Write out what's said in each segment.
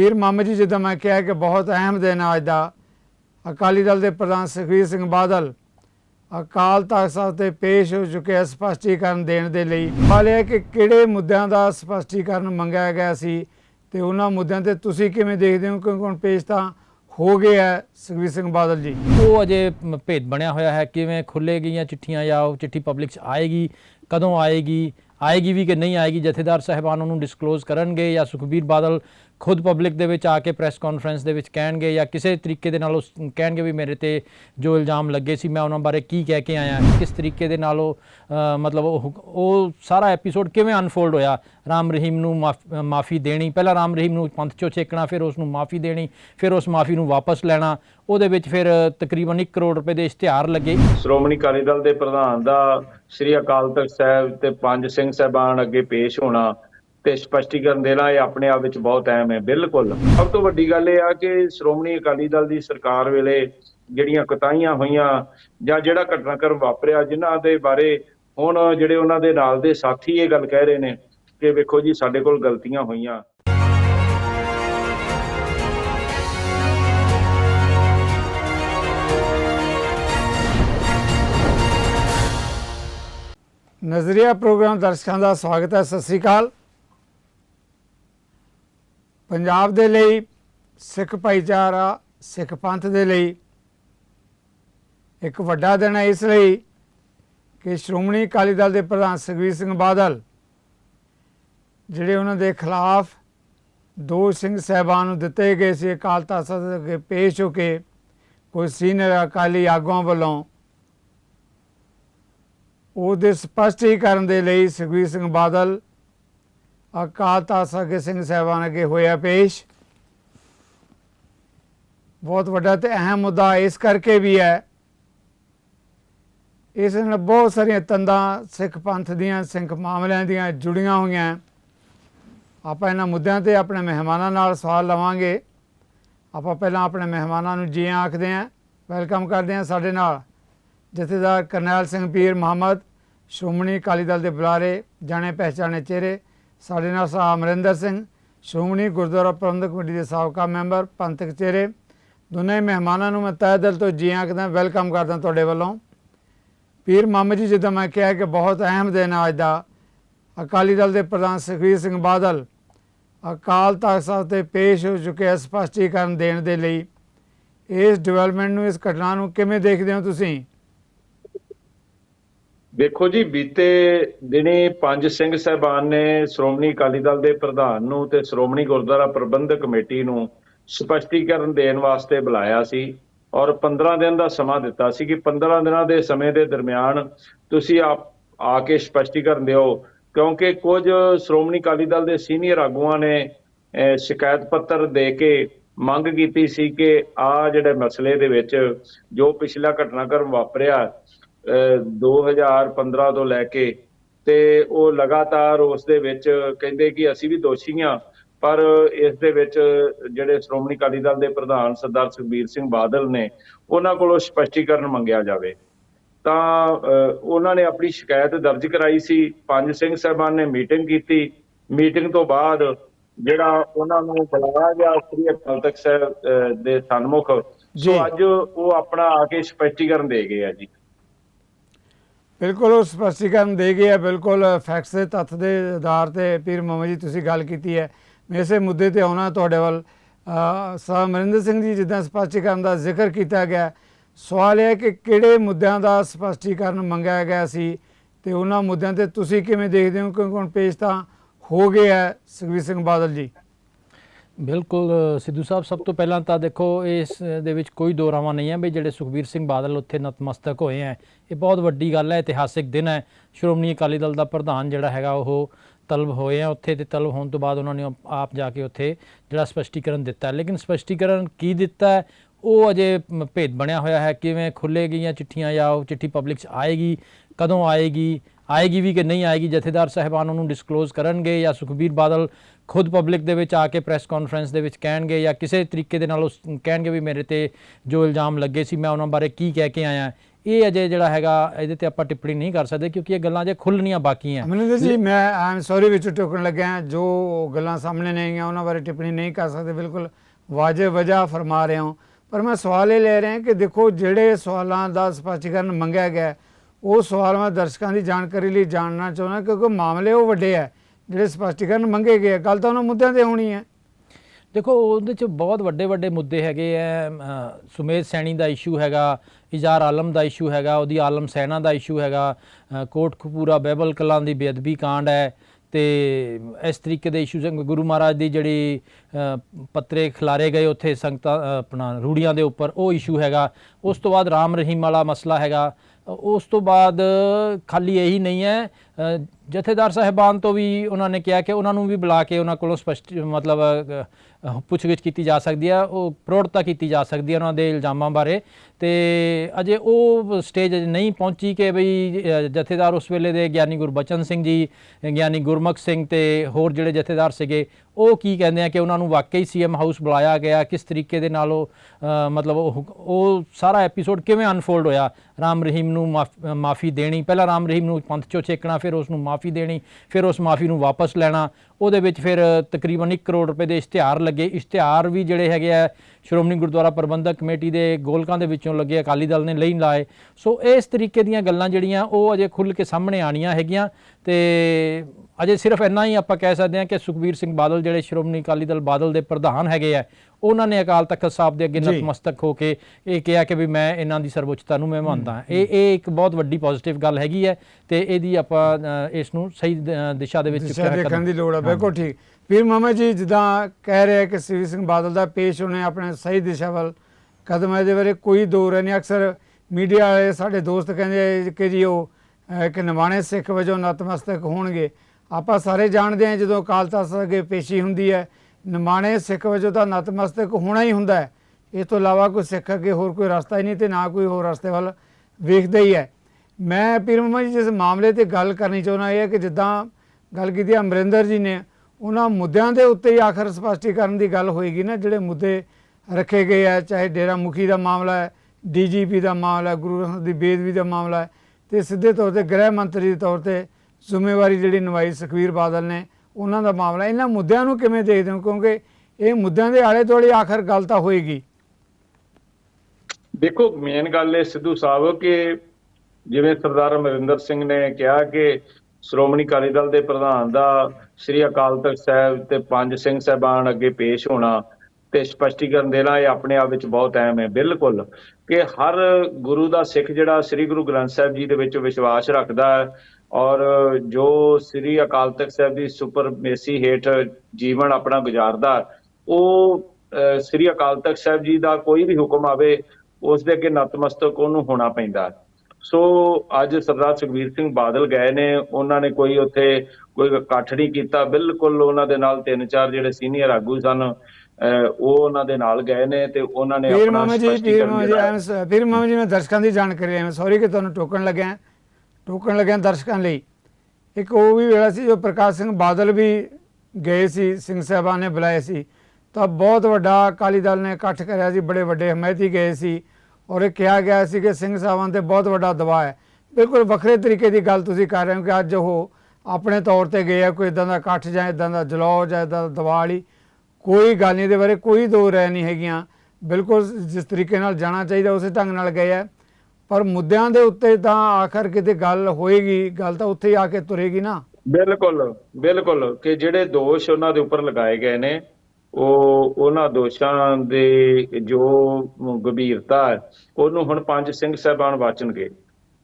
ਵੀਰ ਮਾਮਾ ਜੀ, ਜਿੱਦਾਂ ਮੈਂ ਕਿਹਾ ਕਿ ਬਹੁਤ ਅਹਿਮ ਦਿਨ ਹੈ ਅੱਜ ਦਾ, ਅਕਾਲੀ ਦਲ ਦੇ ਪ੍ਰਧਾਨ ਸੁਖਬੀਰ ਸਿੰਘ ਬਾਦਲ ਅਕਾਲ ਤਖਤ ਸਾਹਿਬ ਤੇ ਪੇਸ਼ ਹੋ ਚੁੱਕੇ ਸਪਸ਼ਟੀਕਰਨ ਦੇਣ ਦੇ ਲਈ। ਹਾਲੇ ਹੈ ਕਿ ਕਿਹੜੇ ਮੁੱਦਿਆਂ ਦਾ ਸਪਸ਼ਟੀਕਰਨ ਮੰਗਿਆ ਗਿਆ ਸੀ ਤੇ ਉਹਨਾਂ ਮੁੱਦਿਆਂ ਤੇ ਤੁਸੀਂ ਕਿਵੇਂ ਦੇਖਦੇ ਹੋ? ਕਿਉਂਕਿ ਹੁਣ ਪੇਸ਼ ਤਾਂ ਹੋ ਗਿਆ ਹੈ ਸੁਖਬੀਰ ਸਿੰਘ ਬਾਦਲ ਜੀ। ਉਹ ਅਜੇ ਭੇਦ ਬਣਿਆ ਹੋਇਆ ਹੈ, ਕਿਵੇਂ ਖੁੱਲੇਗੀਆਂ ਚਿੱਠੀਆਂ ਜਾਂ ਉਹ ਚਿੱਠੀ ਪਬਲਿਕ 'ਚ ਆਏਗੀ, ਕਦੋਂ ਆਏਗੀ ਆਏਗੀ ਵੀ ਕਿ ਨਹੀਂ ਆਏਗੀ, ਜਥੇਦਾਰ ਸਾਹਿਬਾਨ ਉਹਨੂੰ ਡਿਸਕਲੋਜ਼ ਕਰਨਗੇ ਜਾਂ ਸੁਖਬੀਰ ਬਾਦਲ ਖੁਦ ਪਬਲਿਕ ਦੇ ਵਿੱਚ ਆ ਕੇ ਪ੍ਰੈਸ ਕਾਨਫਰੰਸ ਦੇ ਵਿੱਚ ਕਹਿਣਗੇ ਜਾਂ ਕਿਸੇ ਤਰੀਕੇ ਦੇ ਨਾਲ ਉਹ ਕਹਿਣਗੇ ਵੀ ਮੇਰੇ ਤੇ ਜੋ ਇਲਜ਼ਾਮ ਲੱਗੇ ਸੀ, ਮੈਂ ਉਹਨਾਂ ਬਾਰੇ ਕੀ ਕਹਿ ਕੇ ਆਇਆ, ਕਿਸ ਤਰੀਕੇ ਦੇ ਨਾਲ ਉਹ ਮਤਲਬ ਉਹ ਉਹ ਸਾਰਾ ਐਪੀਸੋਡ ਕਿਵੇਂ ਅਨਫੋਲਡ ਹੋਇਆ? ਰਾਮ ਰਹੀਮ ਨੂੰ ਮਾਫੀ ਦੇਣੀ, ਪਹਿਲਾਂ ਰਾਮ ਰਹੀਮ ਨੂੰ ਪੰਥ ਚੋਂ ਛੇਕਣਾ, ਫਿਰ ਉਸ ਨੂੰ ਮਾਫੀ ਦੇਣੀ, ਫਿਰ ਉਸ ਮਾਫੀ ਨੂੰ ਵਾਪਸ ਲੈਣਾ, ਉਹਦੇ ਵਿੱਚ ਫਿਰ ਤਕਰੀਬਨ 1 ਕਰੋੜ ਰੁਪਏ ਦੇ ਇਸ਼ਤਿਹਾਰ ਲੱਗੇ। ਸ਼੍ਰੋਮਣੀ ਅਕਾਲੀ ਦਲ ਦੇ ਪ੍ਰਧਾਨ ਦਾ ਸ੍ਰੀ ਅਕਾਲ ਤਖਤ ਸਾਹਿਬ ਤੇ ਪੰਜ ਸਿੰਘ ਸਾਹਿਬਾਨ ਅੱਗੇ ਪੇਸ਼ ਹੋਣਾ ਤੇ ਸਪਸ਼ਟੀਕਰਨ ਦੇਣਾ ਇਹ ਆਪਣੇ ਆਪ ਵਿੱਚ ਬਹੁਤ ਅਹਿਮ ਹੈ, ਬਿਲਕੁਲ। ਸਭ ਤੋਂ ਵੱਡੀ ਗੱਲ ਇਹ ਆ ਕਿ ਸ਼੍ਰੋਮਣੀ ਅਕਾਲੀ ਦਲ ਦੀ ਸਰਕਾਰ ਵੇਲੇ ਜਿਹੜੀਆਂ ਕਤਾਈਆਂ ਹੋਈਆਂ ਜਾਂ ਜਿਹੜਾ ਘਟਨਾਕ੍ਰਮ ਵਾਪਰਿਆ, ਜਿਨ੍ਹਾਂ ਦੇ ਬਾਰੇ ਹੁਣ ਜਿਹੜੇ ਉਹਨਾਂ ਦੇ ਨਾਲ ਦੇ ਸਾਥੀ ਇਹ ਗੱਲ ਕਹਿ ਰਹੇ ਨੇ ਕਿ ਵੇਖੋ ਜੀ, ਸਾਡੇ ਕੋਲ ਗਲਤੀਆਂ ਹੋਈਆਂ। ਨਜ਼ਰੀਆ ਪ੍ਰੋਗਰਾਮ ਦਰਸ਼ਕਾਂ ਦਾ ਸਵਾਗਤ ਹੈ, ਸਤਿ ਸ੍ਰੀ ਅਕਾਲ। ਪੰਜਾਬ ਦੇ ਲਈ, ਸਿੱਖ ਭਾਈਚਾਰਾ, ਸਿੱਖ ਪੰਥ ਦੇ ਲਈ, ਇੱਕ ਵੱਡਾ ਦਿਨ ਹੈ ਇਸ ਲਈ ਕਿ ਸ਼੍ਰੋਮਣੀ ਅਕਾਲੀ ਦਲ ਦੇ ਪ੍ਰਧਾਨ ਸੁਖਬੀਰ ਸਿੰਘ ਬਾਦਲ ਜਿਹੜੇ ਉਹਨਾਂ ਦੇ ਖਿਲਾਫ ਦੋ ਸਿੰਘ ਸਾਹਿਬਾਨ ਨੂੰ ਦਿੱਤੇ ਗਏ ਸੀ, ਅਕਾਲ ਤਖਤ ਦੇ ਅੱਗੇ ਪੇਸ਼ ਹੋ ਕੇ, ਕੋਈ ਸੀਨੀਅਰ ਅਕਾਲੀ ਆਗੂਆਂ ਵੱਲੋਂ। ਉਹਦੇ ਸਪਸ਼ਟੀਕਰਨ ਦੇ ਲਈ ਸੁਖਬੀਰ ਸਿੰਘ ਬਾਦਲ ਅਕਾਲ ਤਖਤ ਸਾਹਿਬ ਸਿੰਘ ਸਾਹਿਬਾਨ ਅੱਗੇ ਹੋਇਆ ਪੇਸ਼। ਬਹੁਤ ਵੱਡਾ ਤੇ ਅਹਿਮ ਮੁੱਦਾ ਇਸ ਕਰਕੇ ਵੀ ਹੈ। ਇਸ ਨਾਲ ਬਹੁਤ ਸਾਰੀਆਂ ਤੰਦਾਂ ਸਿੱਖ ਪੰਥ ਦੀਆਂ, ਸਿੱਖ ਮਾਮਲਿਆਂ ਦੀਆਂ ਜੁੜੀਆਂ ਹੋਈਆਂ। ਆਪਾਂ ਇਹਨਾਂ ਮੁੱਦਿਆਂ ਤੇ ਆਪਣੇ ਮਹਿਮਾਨਾਂ ਨਾਲ ਸਵਾਲ ਲਵਾਂਗੇ। ਆਪਾਂ ਪਹਿਲਾਂ ਆਪਣੇ ਮਹਿਮਾਨਾਂ ਨੂੰ ਜੀ ਆਖਦੇ ਹਾਂ। ਵੈਲਕਮ ਕਰਦੇ ਹਾਂ ਸਾਡੇ ਨਾਲ ਜਥੇਦਾਰ ਕਰਨੈਲ ਸਿੰਘ ਪੀਰ ਮੁਹੰਮਦ, ਸ਼੍ਰੋਮਣੀ ਅਕਾਲੀ ਦਲ ਦੇ ਬੁਲਾਰੇ ਜਾਣੇ ਪਹਿਚਾਣੇ ਚਿਹਰੇ ਸਾਡੇ ਨਾਲ ਸਾਹ ਅਮਰਿੰਦਰ ਸਿੰਘ, ਸ਼੍ਰੋਮਣੀ ਗੁਰਦੁਆਰਾ ਪ੍ਰਬੰਧਕ ਕਮੇਟੀ ਦੇ ਸਾਬਕਾ ਮੈਂਬਰ ਪੰਥਕ ਚਿਹਰੇ ਦੋਨੇ ਮਹਿਮਾਨਾਂ ਨੂੰ ਮੈਂ ਤਹਿ ਦਿਲ ਤੋਂ ਜੀ ਆਖਦਾ ਵੈਲਕਮ ਕਰਦਾ ਤੁਹਾਡੇ ਵੱਲੋਂ। ਪੀਰ ਮਾਮਾ ਜੀ, ਜਿੱਦਾਂ ਮੈਂ ਕਿਹਾ ਕਿ ਬਹੁਤ ਅਹਿਮ ਦਿਨ ਹੈ ਅੱਜ ਦਾ, ਅਕਾਲੀ ਦਲ ਦੇ ਪ੍ਰਧਾਨ ਸੁਖਬੀਰ ਸਿੰਘ ਬਾਦਲ ਅਕਾਲ ਤਖਤ ਸਾਹਿਬ ਤੇ ਪੇਸ਼ ਹੋ ਚੁੱਕੇ ਸਪਸ਼ਟੀਕਰਨ ਦੇਣ ਦੇ ਲਈ। ਇਸ ਡਿਵੈਲਪਮੈਂਟ ਨੂੰ, ਇਸ ਘਟਨਾ ਨੂੰ ਕਿਵੇਂ ਦੇਖਦੇ ਹੋ ਤੁਸੀਂ? ਦੇਖੋ ਜੀ, ਬੀਤੇ ਦਿਨੀ ਪੰਜ ਸਿੰਘ ਸਾਹਿਬਾਨ ਨੇ ਸ਼੍ਰੋਮਣੀ ਅਕਾਲੀ ਦਲ ਦੇ ਪ੍ਰਧਾਨ ਨੂੰ ਤੇ ਸ਼੍ਰੋਮਣੀ ਗੁਰਦੁਆਰਾ ਪ੍ਰਬੰਧਕ ਕਮੇਟੀ ਨੂੰ ਸਪਸ਼ਟੀਕਰਨ ਦੇਣ ਵਾਸਤੇ ਬੁਲਾਇਆ ਸੀ ਔਰ 15 ਦਿਨ ਦਾ ਸਮਾਂ ਦਿੱਤਾ ਸੀ ਕਿ 15 ਦਿਨਾਂ ਦੇ ਸਮੇਂ ਦੇ ਦਰਮਿਆਨ ਤੁਸੀਂ ਆਪ ਆ ਕੇ ਸਪਸ਼ਟੀਕਰਨ ਦਿਓ, ਕਿਉਂਕਿ ਕੁਝ ਸ਼੍ਰੋਮਣੀ ਅਕਾਲੀ ਦਲ ਦੇ ਸੀਨੀਅਰ ਆਗੂਆਂ ਨੇ ਸ਼ਿਕਾਇਤ ਪੱਤਰ ਦੇ ਕੇ ਮੰਗ ਕੀਤੀ ਸੀ ਕਿ ਆ ਜਿਹੜੇ ਮਸਲੇ ਦੇ ਵਿੱਚ ਜੋ ਪਿਛਲਾ ਘਟਨਾਕ੍ਰਮ ਵਾਪਰਿਆ 2015 ਤੋਂ ਲੈ ਕੇ ਤੇ ਉਹ ਲਗਾਤਾਰ ਉਸ ਦੇ ਵਿੱਚ ਕਹਿੰਦੇ ਕਿ ਅਸੀਂ ਵੀ ਦੋਸ਼ੀ ਹਾਂ ਪਰ ਇਸ ਦੇ ਵਿੱਚ ਜਿਹੜੇ ਸ਼੍ਰੋਮਣੀ ਅਕਾਲੀ ਦਲ ਦੇ ਪ੍ਰਧਾਨ ਸਰਦਾਰ ਸੁਖਬੀਰ ਸਿੰਘ ਬਾਦਲ ਨੇ ਉਹਨਾਂ ਕੋਲੋਂ ਸਪਸ਼ਟੀਕਰਨ ਮੰਗਿਆ ਜਾਵੇ। ਤਾਂ ਉਹਨਾਂ ਨੇ ਆਪਣੀ ਸ਼ਿਕਾਇਤ ਦਰਜ ਕਰਾਈ ਸੀ ਪੰਜ ਸਿੰਘ ਸਾਹਿਬਾਨ ਨੇ ਮੀਟਿੰਗ ਕੀਤੀ। ਮੀਟਿੰਗ ਤੋਂ ਬਾਅਦ ਜਿਹੜਾ ਉਹਨਾਂ ਨੂੰ ਬੁਲਾਇਆ ਗਿਆ ਸ੍ਰੀ ਅਕਾਲ ਤਖਤ ਸਾਹਿਬ ਦੇ ਸਨਮੁਖ ਜੀ। ਸੋ ਅੱਜ ਉਹ ਆਪਣਾ ਆ ਕੇ ਸਪਸ਼ਟੀਕਰਨ ਦੇ ਗਏ ਆ ਜੀ। ਬਿਲਕੁਲ ਉਹ ਸਪਸ਼ਟੀਕਰਨ ਦੇ ਗਏ ਆ, ਬਿਲਕੁਲ ਫੈਕਟਸ ਦੇ ਤੱਥ ਦੇ ਆਧਾਰ ਤੇ ਪੀਰ ਮੁਹੰਮਦ ਜੀ ਤੁਸੀਂ ਗੱਲ ਕੀਤੀ ਹੈ। ਮੈਂ ਇਸੇ ਮੁੱਦੇ ਤੇ ਆਉਣਾ ਤੁਹਾਡੇ ਵੱਲ। ਸਰ ਅਮਰਿੰਦਰ ਸਿੰਘ ਜੀ, ਜਿੱਦਾਂ ਸਪਸ਼ਟੀਕਰਨ ਦਾ ਜ਼ਿਕਰ ਕੀਤਾ ਗਿਆ, ਸਵਾਲ ਇਹ ਹੈ ਕਿ ਕਿਹੜੇ ਮੁੱਦਿਆਂ ਦਾ ਸਪਸ਼ਟੀਕਰਨ ਮੰਗਿਆ ਗਿਆ ਸੀ ਤੇ ਉਹਨਾਂ ਮੁੱਦਿਆਂ ਤੇ ਤੁਸੀਂ ਕਿਵੇਂ ਦੇਖਦੇ ਹੋ? ਕਿਉਂਕਿ ਹੁਣ ਪੇਸ਼ ਤਾਂ ਹੋ ਗਿਆ ਹੈ ਸੁਖਬੀਰ ਸਿੰਘ ਬਾਦਲ ਜੀ। ਬਿਲਕੁਲ ਸਿੱਧੂ ਸਾਹਿਬ, ਸਭ ਤੋਂ ਪਹਿਲਾਂ ਤਾਂ ਦੇਖੋ, ਇਸ ਦੇ ਵਿੱਚ ਕੋਈ ਦੋ ਰਾਵਾਂ ਨਹੀਂ ਹੈ ਵੀ ਜਿਹੜੇ ਸੁਖਬੀਰ ਸਿੰਘ ਬਾਦਲ ਉੱਥੇ ਨਤਮਸਤਕ ਹੋਏ ਹੈ। ਇਹ ਬਹੁਤ ਵੱਡੀ ਗੱਲ ਹੈ, ਇਤਿਹਾਸਿਕ ਦਿਨ ਹੈ। ਸ਼੍ਰੋਮਣੀ ਅਕਾਲੀ ਦਲ ਦਾ ਪ੍ਰਧਾਨ ਜਿਹੜਾ ਹੈਗਾ, ਉਹ ਤਲਬ ਹੋਏ ਆ ਉੱਥੇ ਤੇ ਤਲਬ ਹੋਣ ਤੋਂ ਬਾਅਦ ਉਹਨਾਂ ਨੇ ਆਪ ਜਾ ਕੇ ਉੱਥੇ ਜਿਹੜਾ ਸਪਸ਼ਟੀਕਰਨ ਦਿੱਤਾ ਲੇਕਿਨ ਸਪਸ਼ਟੀਕਰਨ ਕੀ ਦਿੱਤਾ ਉਹ ਅਜੇ ਭੇਦ ਬਣਿਆ ਹੋਇਆ ਹੈ। ਕਿਵੇਂ ਖੁੱਲੇਗੀਆਂ ਚਿੱਠੀਆਂ ਜਾਂ ਉਹ ਚਿੱਠੀ ਪਬਲਿਕ 'ਚ ਆਏਗੀ, ਕਦੋਂ ਆਏਗੀ? ਆਏਗੀ ਵੀ ਕਿ ਨਹੀਂ ਆਏਗੀ ਜਥੇਦਾਰ ਸਾਹਿਬਾਨ ਉਹਨੂੰ ਡਿਸਕਲੋਜ਼ ਕਰਨਗੇ ਜਾਂ ਸੁਖਬੀਰ ਬਾਦਲ ਖੁਦ ਪਬਲਿਕ ਦੇ ਵਿੱਚ ਆ ਕੇ ਪ੍ਰੈਸ ਕਾਨਫਰੰਸ ਦੇ ਵਿੱਚ ਕਹਿਣਗੇ ਜਾਂ ਕਿਸੇ ਤਰੀਕੇ ਦੇ ਨਾਲ ਉਹ ਸ- ਕਹਿਣਗੇ ਵੀ ਮੇਰੇ ਤੇ ਜੋ ਇਲਜ਼ਾਮ ਲੱਗੇ ਸੀ ਮੈਂ ਉਹਨਾਂ ਬਾਰੇ ਕੀ ਕਹਿ ਕੇ ਆਇਆ। ਇਹ ਅਜੇ ਜਿਹੜਾ ਹੈਗਾ ਇਹਦੇ ਤੇ ਆਪਾਂ ਟਿੱਪਣੀ ਨਹੀਂ ਕਰ ਸਕਦੇ ਕਿਉਂਕਿ ਇਹ ਗੱਲਾਂ ਅਜੇ ਖੁੱਲਣੀਆਂ ਬਾਕੀ ਹੈ ਅਮਰਿੰਦਰ ਜੀ ਮੈਂ ਆਮ ਸੌਰੀ ਵਿੱਚ ਟੋਕਣ ਲੱਗਿਆ ਜੋ ਗੱਲਾਂ ਸਾਹਮਣੇ ਨਹੀਂ ਆਈਆਂ ਉਹਨਾਂ ਬਾਰੇ ਟਿੱਪਣੀ ਨਹੀਂ ਕਰ ਸਕਦੇ ਬਿਲਕੁਲ ਵਾਜਬ ਵਜ੍ਹਾ ਫਰਮਾ ਰਿਹਾ ਹਾਂ। ਪਰ ਮੈਂ ਸਵਾਲ ਇਹ ਲੈ ਰਿਹਾ ਕਿ ਦੇਖੋ ਜਿਹੜੇ ਸਵਾਲਾਂ ਦਾ ਸਪਸ਼ਟੀਕਰਨ ਮੰਗਿਆ ਗਿਆ ਉਹ ਸਵਾਲ ਮੈਂ ਦਰਸ਼ਕਾਂ ਦੀ ਜਾਣਕਾਰੀ ਲਈ ਜਾਣਨਾ ਚਾਹੁੰਦਾ ਕਿਉਂਕਿ ਮਾਮਲੇ ਉਹ ਵੱਡੇ ਹੈ ਜਿਹੜੇ ਸਪਸ਼ਟੀਕਰਨ ਮੰਗੇ ਗਏ ਆ। ਗੱਲ ਤਾਂ ਉਹਨਾਂ ਮੁੱਦਿਆਂ ਤੇ ਹੋਣੀ ਹੈ ਦੇਖੋ ਉਹਦੇ ਚ ਬਹੁਤ ਵੱਡੇ ਵੱਡੇ ਮੁੱਦੇ ਹੈਗੇ ਐ ਸੁਮੇਧ ਸੈਣੀ ਦਾ ਇਸ਼ੂ ਹੈਗਾ ਇਜ਼ਾਰ ਆਲਮ ਦਾ ਇਸ਼ੂ ਹੈਗਾ ਉਹਦੀ ਆਲਮ ਸੈਨਾ ਦਾ ਇਸ਼ੂ ਹੈਗਾ। ਕੋਟ ਖਪੂਰਾ ਬਹਿਬਲ ਕਲਾਂ ਦੀ ਬੇਅਦਬੀ ਕਾਂਡ ਹੈ ਤੇ ਇਸ ਤਰੀਕੇ ਦੇ ਇਸ਼ੂ ਗੁਰੂ ਮਹਾਰਾਜ ਦੀ ਜਿਹੜੀ ਅ, ਪੱਤਰੇ ਖਿਲਾਰੇ ਗਏ ਉੱਥੇ ਸੰਗਤਾਂ ਆਪਣਾ ਰੂੜੀਆਂ ਦੇ ਉੱਪਰ ਉਹ ਇਸ਼ੂ ਹੈਗਾ। ਉਸ ਤੋਂ ਬਾਅਦ ਰਾਮ ਰਹੀਮ ਵਾਲਾ ਮਸਲਾ ਹੈਗਾ। ਉਸ ਤੋਂ ਬਾਅਦ ਖਾਲੀ ਇਹੀ ਨਹੀਂ ਹੈ ਜਥੇਦਾਰ ਸਾਹਿਬਾਨ ਤੋਂ ਵੀ ਉਹਨਾਂ ਨੇ ਕਿਹਾ ਕਿ ਉਹਨਾਂ ਨੂੰ ਵੀ ਬੁਲਾ ਕੇ ਉਹਨਾਂ ਕੋਲੋਂ ਸਪਸ਼ਟ ਮਤਲਬ ਪੁੱਛਗਿੱਛ ਕੀਤੀ ਜਾ ਸਕਦੀ ਹੈ ਉਹ ਪ੍ਰੋੜਤਾ ਕੀਤੀ ਜਾ ਸਕਦੀ ਹੈ ਉਹਨਾਂ ਦੇ ਇਲਜ਼ਾਮਾਂ ਬਾਰੇ। ਤੇ ਅਜੇ ਉਹ ਸਟੇਜ ਨਹੀਂ ਪਹੁੰਚੀ ਕਿ ਬਈ ਜਥੇਦਾਰ ਉਸ ਵੇਲੇ ਦੇ ਗਿਆਨੀ ਗੁਰਬਚਨ ਸਿੰਘ ਜੀ, ਗਿਆਨੀ ਗੁਰਮੁਖ ਸਿੰਘ ਤੇ ਹੋਰ ਜਿਹੜੇ ਜਥੇਦਾਰ ਸੀਗੇ, ਉਹ ਕੀ ਕਹਿੰਦੇ ਆ ਕਿ ਉਹਨਾਂ ਨੂੰ ਵਾਕਈ ਸੀਐਮ ਹਾਊਸ ਬੁਲਾਇਆ ਗਿਆ, ਕਿਸ ਤਰੀਕੇ ਦੇ ਨਾਲ ਉਹ ਮਤਲਬ ਉਹ ਸਾਰਾ ਐਪੀਸੋਡ ਕਿਵੇਂ ਅਨਫੋਲਡ ਹੋਇਆ? ਰਾਮ ਰਹੀਮ ਨੂੰ ਮਾਫ- ਮਾਫੀ ਦੇਣੀ, ਪਹਿਲਾਂ ਰਾਮ ਰਹੀਮ ਨੂੰ ਪੰਥ ਚੋਂ ਛੇਕਣਾ ਫਿਰ ਉਸ ਨੂੰ ਮਾਫੀ ਦੇਣੀ, ਫਿਰ ਉਸ ਮਾਫੀ ਨੂੰ ਵਾਪਸ ਲੈਣਾ, ਉਹਦੇ ਵਿੱਚ ਫਿਰ ਤਕਰੀਬਨ 1 ਕਰੋੜ ਰੁਪਏ ਦੇ ਇਸ਼ਤਿਹਾਰ ਲੱਗੇ। ਇਸ਼ਤਿਹਾਰ ਵੀ ਜਿਹੜੇ ਹੈਗੇ ਆ, ਸ਼੍ਰੋਮਣੀ ਗੁਰਦੁਆਰਾ ਪ੍ਰਬੰਧਕ ਕਮੇਟੀ ਦੇ ਗੋਲਕਾਂ ਦੇ ਵਿੱਚੋਂ ਲੱਗੇ, ਅਕਾਲੀ ਦਲ ਨੇ ਲਈ ਲਾਏ। ਸੋ ਇਸ ਤਰੀਕੇ ਦੀਆਂ ਗੱਲਾਂ ਜਿਹੜੀਆਂ, ਉਹ ਅਜੇ ਖੁੱਲ ਕੇ ਸਾਹਮਣੇ ਆਣੀਆਂ ਹੈਗੀਆਂ ਤੇ ਅਜੇ ਸਿਰਫ ਇੰਨਾ ਹੀ ਆਪਾਂ ਕਹਿ ਸਕਦੇ ਹਾਂ ਕਿ ਸੁਖਬੀਰ ਸਿੰਘ ਬਾਦਲ ਜਿਹੜੇ ਸ਼੍ਰੋਮਣੀ ਅਕਾਲੀ ਦਲ ਬਾਦਲ ਦੇ ਪ੍ਰਧਾਨ ਹੈਗੇ ਆ ਉਹਨਾਂ ਨੇ ਅਕਾਲ ਤਖਤ ਸਾਹਿਬ ਦੇ ਅੱਗੇ। ਨਤਮਸਤਕ ਹੋ ਕੇ ਇਹ ਕਿਹਾ ਕਿ ਵੀ ਮੈਂ ਇਹਨਾਂ ਦੀ ਸਰਵਉੱਚਤਾ ਨੂੰ ਮੈਂ ਮੰਨਦਾ। ਇਹ ਇਹ ਇੱਕ ਬਹੁਤ ਵੱਡੀ ਪੋਜ਼ਿਟਿਵ ਗੱਲ ਹੈਗੀ ਹੈ ਤੇ ਇਹਦੀ ਆਪਾਂ ਇਸ ਨੂੰ ਸਹੀ ਦਿਸ਼ਾ ਦੇ ਵਿੱਚ ਚੁੱਕਿਆ ਦੇਖਣ। ਦੀ ਲੋੜ ਹੈ ਬਿਲਕੁਲ ਠੀਕ ਪੀਰ ਮੁਹੰਮਦ ਜੀ ਜਿੱਦਾਂ ਕਹਿ ਰਿਹਾ ਕਿ ਸਿਵ ਸਿੰਘ ਬਾਦਲ ਦਾ ਪੇਸ਼ ਉਹਨੇ ਆਪਣੇ ਸਹੀ ਦਿਸ਼ਾ ਵੱਲ ਕਦਮ ਹੈ ਇਹਦੇ ਬਾਰੇ ਕੋਈ ਦੋ ਰਹਿ ਨਹੀਂ ਅਕਸਰ ਮੀਡੀਆ ਵਾਲੇ ਸਾਡੇ ਦੋਸਤ ਕਹਿੰਦੇ ਕਿ ਜੀ ਉਹ ਅਹ, ਕਿ ਨਿਮਾਣੇ ਸਿੱਖ ਵਜੋਂ ਨਤਮਸਤਕ ਹੋਣਗੇ ਆਪਾਂ ਸਾਰੇ ਜਾਣਦੇ ਹਾਂ ਜਦੋਂ ਅਕਾਲ ਤਖਤ ਅੱਗੇ ਪੇਸ਼ੀ ਹੁੰਦੀ ਹੈ ਨਿਮਾਣੇ ਸਿੱਖ ਵਜੋਂ ਤਾਂ ਨਤਮਸਤਕ ਹੋਣਾ ਹੀ ਹੁੰਦਾ ਹੈ। ਇਸ ਤੋਂ ਇਲਾਵਾ ਕੋਈ ਸਿੱਖ ਅੱਗੇ ਹੋਰ ਕੋਈ ਰਸਤਾ ਹੀ ਨਹੀਂ ਤੇ ਨਾ ਕੋਈ ਹੋਰ ਰਸਤੇ ਵੱਲ ਵੇਖਦਾ ਹੀ ਹੈ। ਮੈਂ ਪੀਰ ਮੁਹੰਮਦ ਜੀ, ਜਿਸ ਮਾਮਲੇ ਤੇ ਗੱਲ ਕਰਨੀ ਚਾਹੁੰਦਾ ਇਹ ਹੈ ਕਿ ਜਿੱਦਾਂ ਗੱਲ ਕੀਤੀ ਅਮਰਿੰਦਰ ਜੀ ਨੇ, ਉਹਨਾਂ ਮੁੱਦਿਆਂ ਦੇ ਉੱਤੇ ਹੀ ਆਖਰ ਸਪਸ਼ਟੀਕਰਨ ਦੀ ਗੱਲ ਹੋਏਗੀ ਨਾ, ਜਿਹੜੇ ਮੁੱਦੇ ਰੱਖੇ ਗਏ ਆ ਚਾਹੇ ਡੇਰਾ ਮੁਖੀ ਦਾ ਮਾਮਲਾ ਹੈ, ਡੀਜੀਪੀ ਦਾ ਮਾਮਲਾ ਗੁਰੂ ਗ੍ਰੰਥ ਦੀ ਬੇਦਬੀ ਦਾ ਮਾਮਲਾ ਹੈ, ਤੇ ਸਿੱਧੇ ਤੌਰ ਤੇ ਗ੍ਰਹਿ ਮੰਤਰੀ ਦੇ ਤੌਰ ਤੇ ਜ਼ਿੰਮੇਵਾਰੀ ਜਿਹੜੀ ਨਿਭਾਈ ਸੁਖਵੀਰ ਬਾਦਲ ਨੇ ਉਹਨਾਂ ਦਾ ਮਾਮਲਾ, ਇਹਨਾਂ ਮੁੱਦਿਆਂ ਨੂੰ ਕਿਵੇਂ ਦੇਖਦੇ ਹੋ? ਕਿਉਂਕਿ ਇਹ ਮੁੱਦਿਆਂ ਦੇ ਆਲੇ ਦੁਆਲੇ ਆਖਰ ਗੱਲ ਤਾਂ ਹੋਏਗੀ। ਦੇਖੋ ਮੇਨ ਗੱਲ ਇਹ ਸਿੱਧੂ ਸਾਹਿਬ ਕਿ ਜਿਵੇਂ ਸਰਦਾਰ ਅਮਰਿੰਦਰ ਸਿੰਘ ਨੇ ਕਿਹਾ ਕਿ ਸ਼੍ਰੋਮਣੀ ਅਕਾਲੀ ਦਲ ਦੇ ਪ੍ਰਧਾਨ ਦਾ ਸ੍ਰੀ ਅਕਾਲ ਤਖਤ ਸਾਹਿਬ ਤੇ ਪੰਜ ਸਿੰਘ ਸਾਹਿਬਾਨ ਅੱਗੇ ਪੇਸ਼ ਹੋਣਾ ਤੇ ਸਪਸ਼ਟੀਕਰਨ ਦੇਣਾ, ਇਹ ਆਪਣੇ ਆਪ ਵਿੱਚ ਬਹੁਤ ਅਹਿਮ ਹੈ। ਬਿਲਕੁਲ ਕਿ ਹਰ ਗੁਰੂ ਦਾ ਸਿੱਖ ਜਿਹੜਾ ਸ੍ਰੀ ਗੁਰੂ ਗ੍ਰੰਥ ਸਾਹਿਬ ਜੀ ਦੇ ਵਿੱਚ ਵਿਸ਼ਵਾਸ ਰੱਖਦਾ ਹੈ ਔਰ ਜੋ ਸ੍ਰੀ ਅਕਾਲ ਤਖਤ ਸਾਹਿਬ ਦੀ ਸੁਪਰਮੇਸੀ ਹੇਠ ਜੀਵਨ ਆਪਣਾ ਗੁਜ਼ਾਰਦਾ ਉਹ ਸ੍ਰੀ ਅਕਾਲ ਤਖਤ ਸਾਹਿਬ ਜੀ ਦਾ ਕੋਈ ਵੀ ਹੁਕਮ ਆਵੇ ਉਸ ਦੇ ਅੱਗੇ ਨਤਮਸਤਕ ਉਹਨੂੰ ਹੋਣਾ ਪੈਂਦਾ। ਸੋ ਅੱਜ ਸਰਦਾਰ ਸੁਖਬੀਰ ਸਿੰਘ ਬਾਦਲ ਗਏ ਨੇ ਉਹਨਾਂ ਨੇ ਕੋਈ ਉੱਥੇ ਕੋਈ ਇਕੱਠ ਨਹੀਂ ਕੀਤਾ। ਬਿਲਕੁਲ ਉਹਨਾਂ ਦੇ ਨਾਲ ਤਿੰਨ ਚਾਰ ਜਿਹੜੇ ਸੀਨੀਅਰ ਆਗੂ ਸਨ ਉਹ ਉਹਨਾਂ ਦੇ ਨਾਲ ਗਏ ਨੇ ਤੇ ਉਹਨਾਂ ਨੇ ਆਪਣਾ ਸਪਸ਼ਟੀਕਰਨ ਸ- ਪੀਰ ਮੁਹੰਮਦ ਜੀ ਮੈਂ ਦਰਸ਼ਕਾਂ ਦੀ ਜਾਣਕਾਰੀ ਐਵੇਂ ਸੌਰੀ ਕਿ ਤੁਹਾਨੂੰ ਟੋਕਣ ਲੱਗਿਆ। ਰੋਕਣ ਲੱਗਿਆ ਦਰਸ਼ਕਾਂ ਲਈ। ਇੱਕ ਉਹ ਵੀ ਵੇਲਾ ਸੀ ਜੋ ਪ੍ਰਕਾਸ਼ ਸਿੰਘ ਬਾਦਲ ਵੀ ਗਏ ਸੀ, ਸਿੰਘ ਸਾਹਿਬਾਨ ਨੇ ਬੁਲਾਏ ਸੀ। ਤਾਂ ਬਹੁਤ ਵੱਡਾ ਅਕਾਲੀ ਦਲ ਨੇ ਇਕੱਠ ਕਰਿਆ ਸੀ, ਬੜੇ ਵੱਡੇ ਹਮਾਇਤੀ ਗਏ ਸੀ ਔਰ ਇਹ ਕਿਹਾ ਗਿਆ ਸੀ ਕਿ ਸਿੰਘ ਸਾਹਿਬਾਨ ਤੇ ਬਹੁਤ ਵੱਡਾ ਦਬਾਅ ਹੈ। ਬਿਲਕੁਲ ਵੱਖਰੇ ਤਰੀਕੇ ਦੀ ਗੱਲ ਤੁਸੀਂ ਕਰ ਰਹੇ ਹੋ ਕਿ ਅੱਜ ਉਹ ਆਪਣੇ ਤੌਰ ਤੇ ਗਏ ਆ, ਕੋਈ ਇਦਾਂ ਦਾ ਇਕੱਠ ਜਾਂ ਇਦਾਂ ਦਾ ਜਲਾਓ ਜਾਂ ਇਦਾਂ ਦਾ ਦਬਾਅ ਵਾਲੀ ਕੋਈ ਗੱਲ ਨਹੀਂ ਦੇ ਬਾਰੇ ਕੋਈ ਦੋ ਰਾਏ ਨਹੀਂ ਹੈਗੀਆਂ। ਬਿਲਕੁਲ ਜਿਸ ਤਰੀਕੇ ਨਾਲ ਜਾਣਾ ਚਾਹੀਦਾ, ਉਸੇ ਢੰਗ ਨਾਲ ਗਏ ਆ। ਪਰ ਮੁੱਦਿਆਂ ਦੇ ਉੱਤੇ ਤਾਂ ਆਖਰ ਕਿਤੇ ਗੱਲ ਹੋਏਗੀ, ਗੱਲ ਤਾਂ ਉੱਥੇ ਆ ਕੇ ਤੁਰੇਗੀ ਨਾ। ਬਿਲਕੁਲ ਬਿਲਕੁਲ ਕਿ ਜਿਹੜੇ ਦੋਸ਼ ਉਹਨਾਂ ਦੇ ਉੱਪਰ ਲਗਾਏ ਗਏ ਨੇ, ਉਹ ਉਹਨਾਂ ਦੋਸ਼ਾਂ ਦੇ ਜੋ ਗੰਭੀਰਤਾ ਉਹਨੂੰ ਹੁਣ ਪੰਜ ਸਿੰਘ ਸਾਹਿਬਾਨ ਵਾਚਣਗੇ।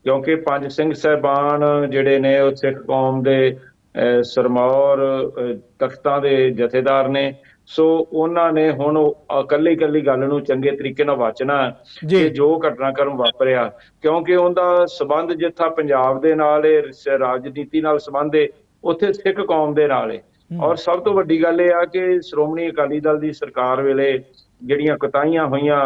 ਕਿਉਂਕਿ ਪੰਜ ਸਿੰਘ ਸਾਹਿਬਾਨ ਜਿਹੜੇ ਨੇ, ਉਹ ਸਿੱਖ ਕੌਮ ਦੇ ਸਰਮੌਰ ਤਖਤਾਂ ਦੇ ਜਥੇਦਾਰ ਨੇ। ਸੋ ਉਹਨਾਂ ਨੇ ਹੁਣ ਇਕੱਲੀ ਇਕੱਲੀ ਗੱਲ ਨੂੰ ਚੰਗੇ ਤਰੀਕੇ ਨਾਲ ਵਾਚਣਾ। ਕਿ ਜੋ ਘਟਨਾਕ੍ਰਮ ਵਾਪਰਿਆ ਕਿਉਂਕਿ ਉਹਦਾ ਸਬੰਧ ਜਿੱਥਾ ਪੰਜਾਬ ਦੇ ਨਾਲ ਹੈ ਰਾਜਨੀਤੀ ਨਾਲ ਸਬੰਧ ਹੈ ਉੱਥੇ ਸਿੱਖ ਕੌਮ ਦੇ ਨਾਲ ਹੈ। ਔਰ ਸਭ ਤੋਂ ਵੱਡੀ ਗੱਲ ਇਹ ਆ ਕਿ ਸ਼੍ਰੋਮਣੀ ਅਕਾਲੀ ਦਲ ਦੀ ਸਰਕਾਰ ਵੇਲੇ ਜਿਹੜੀਆਂ ਕੁਤਾਹੀਆਂ ਹੋਈਆਂ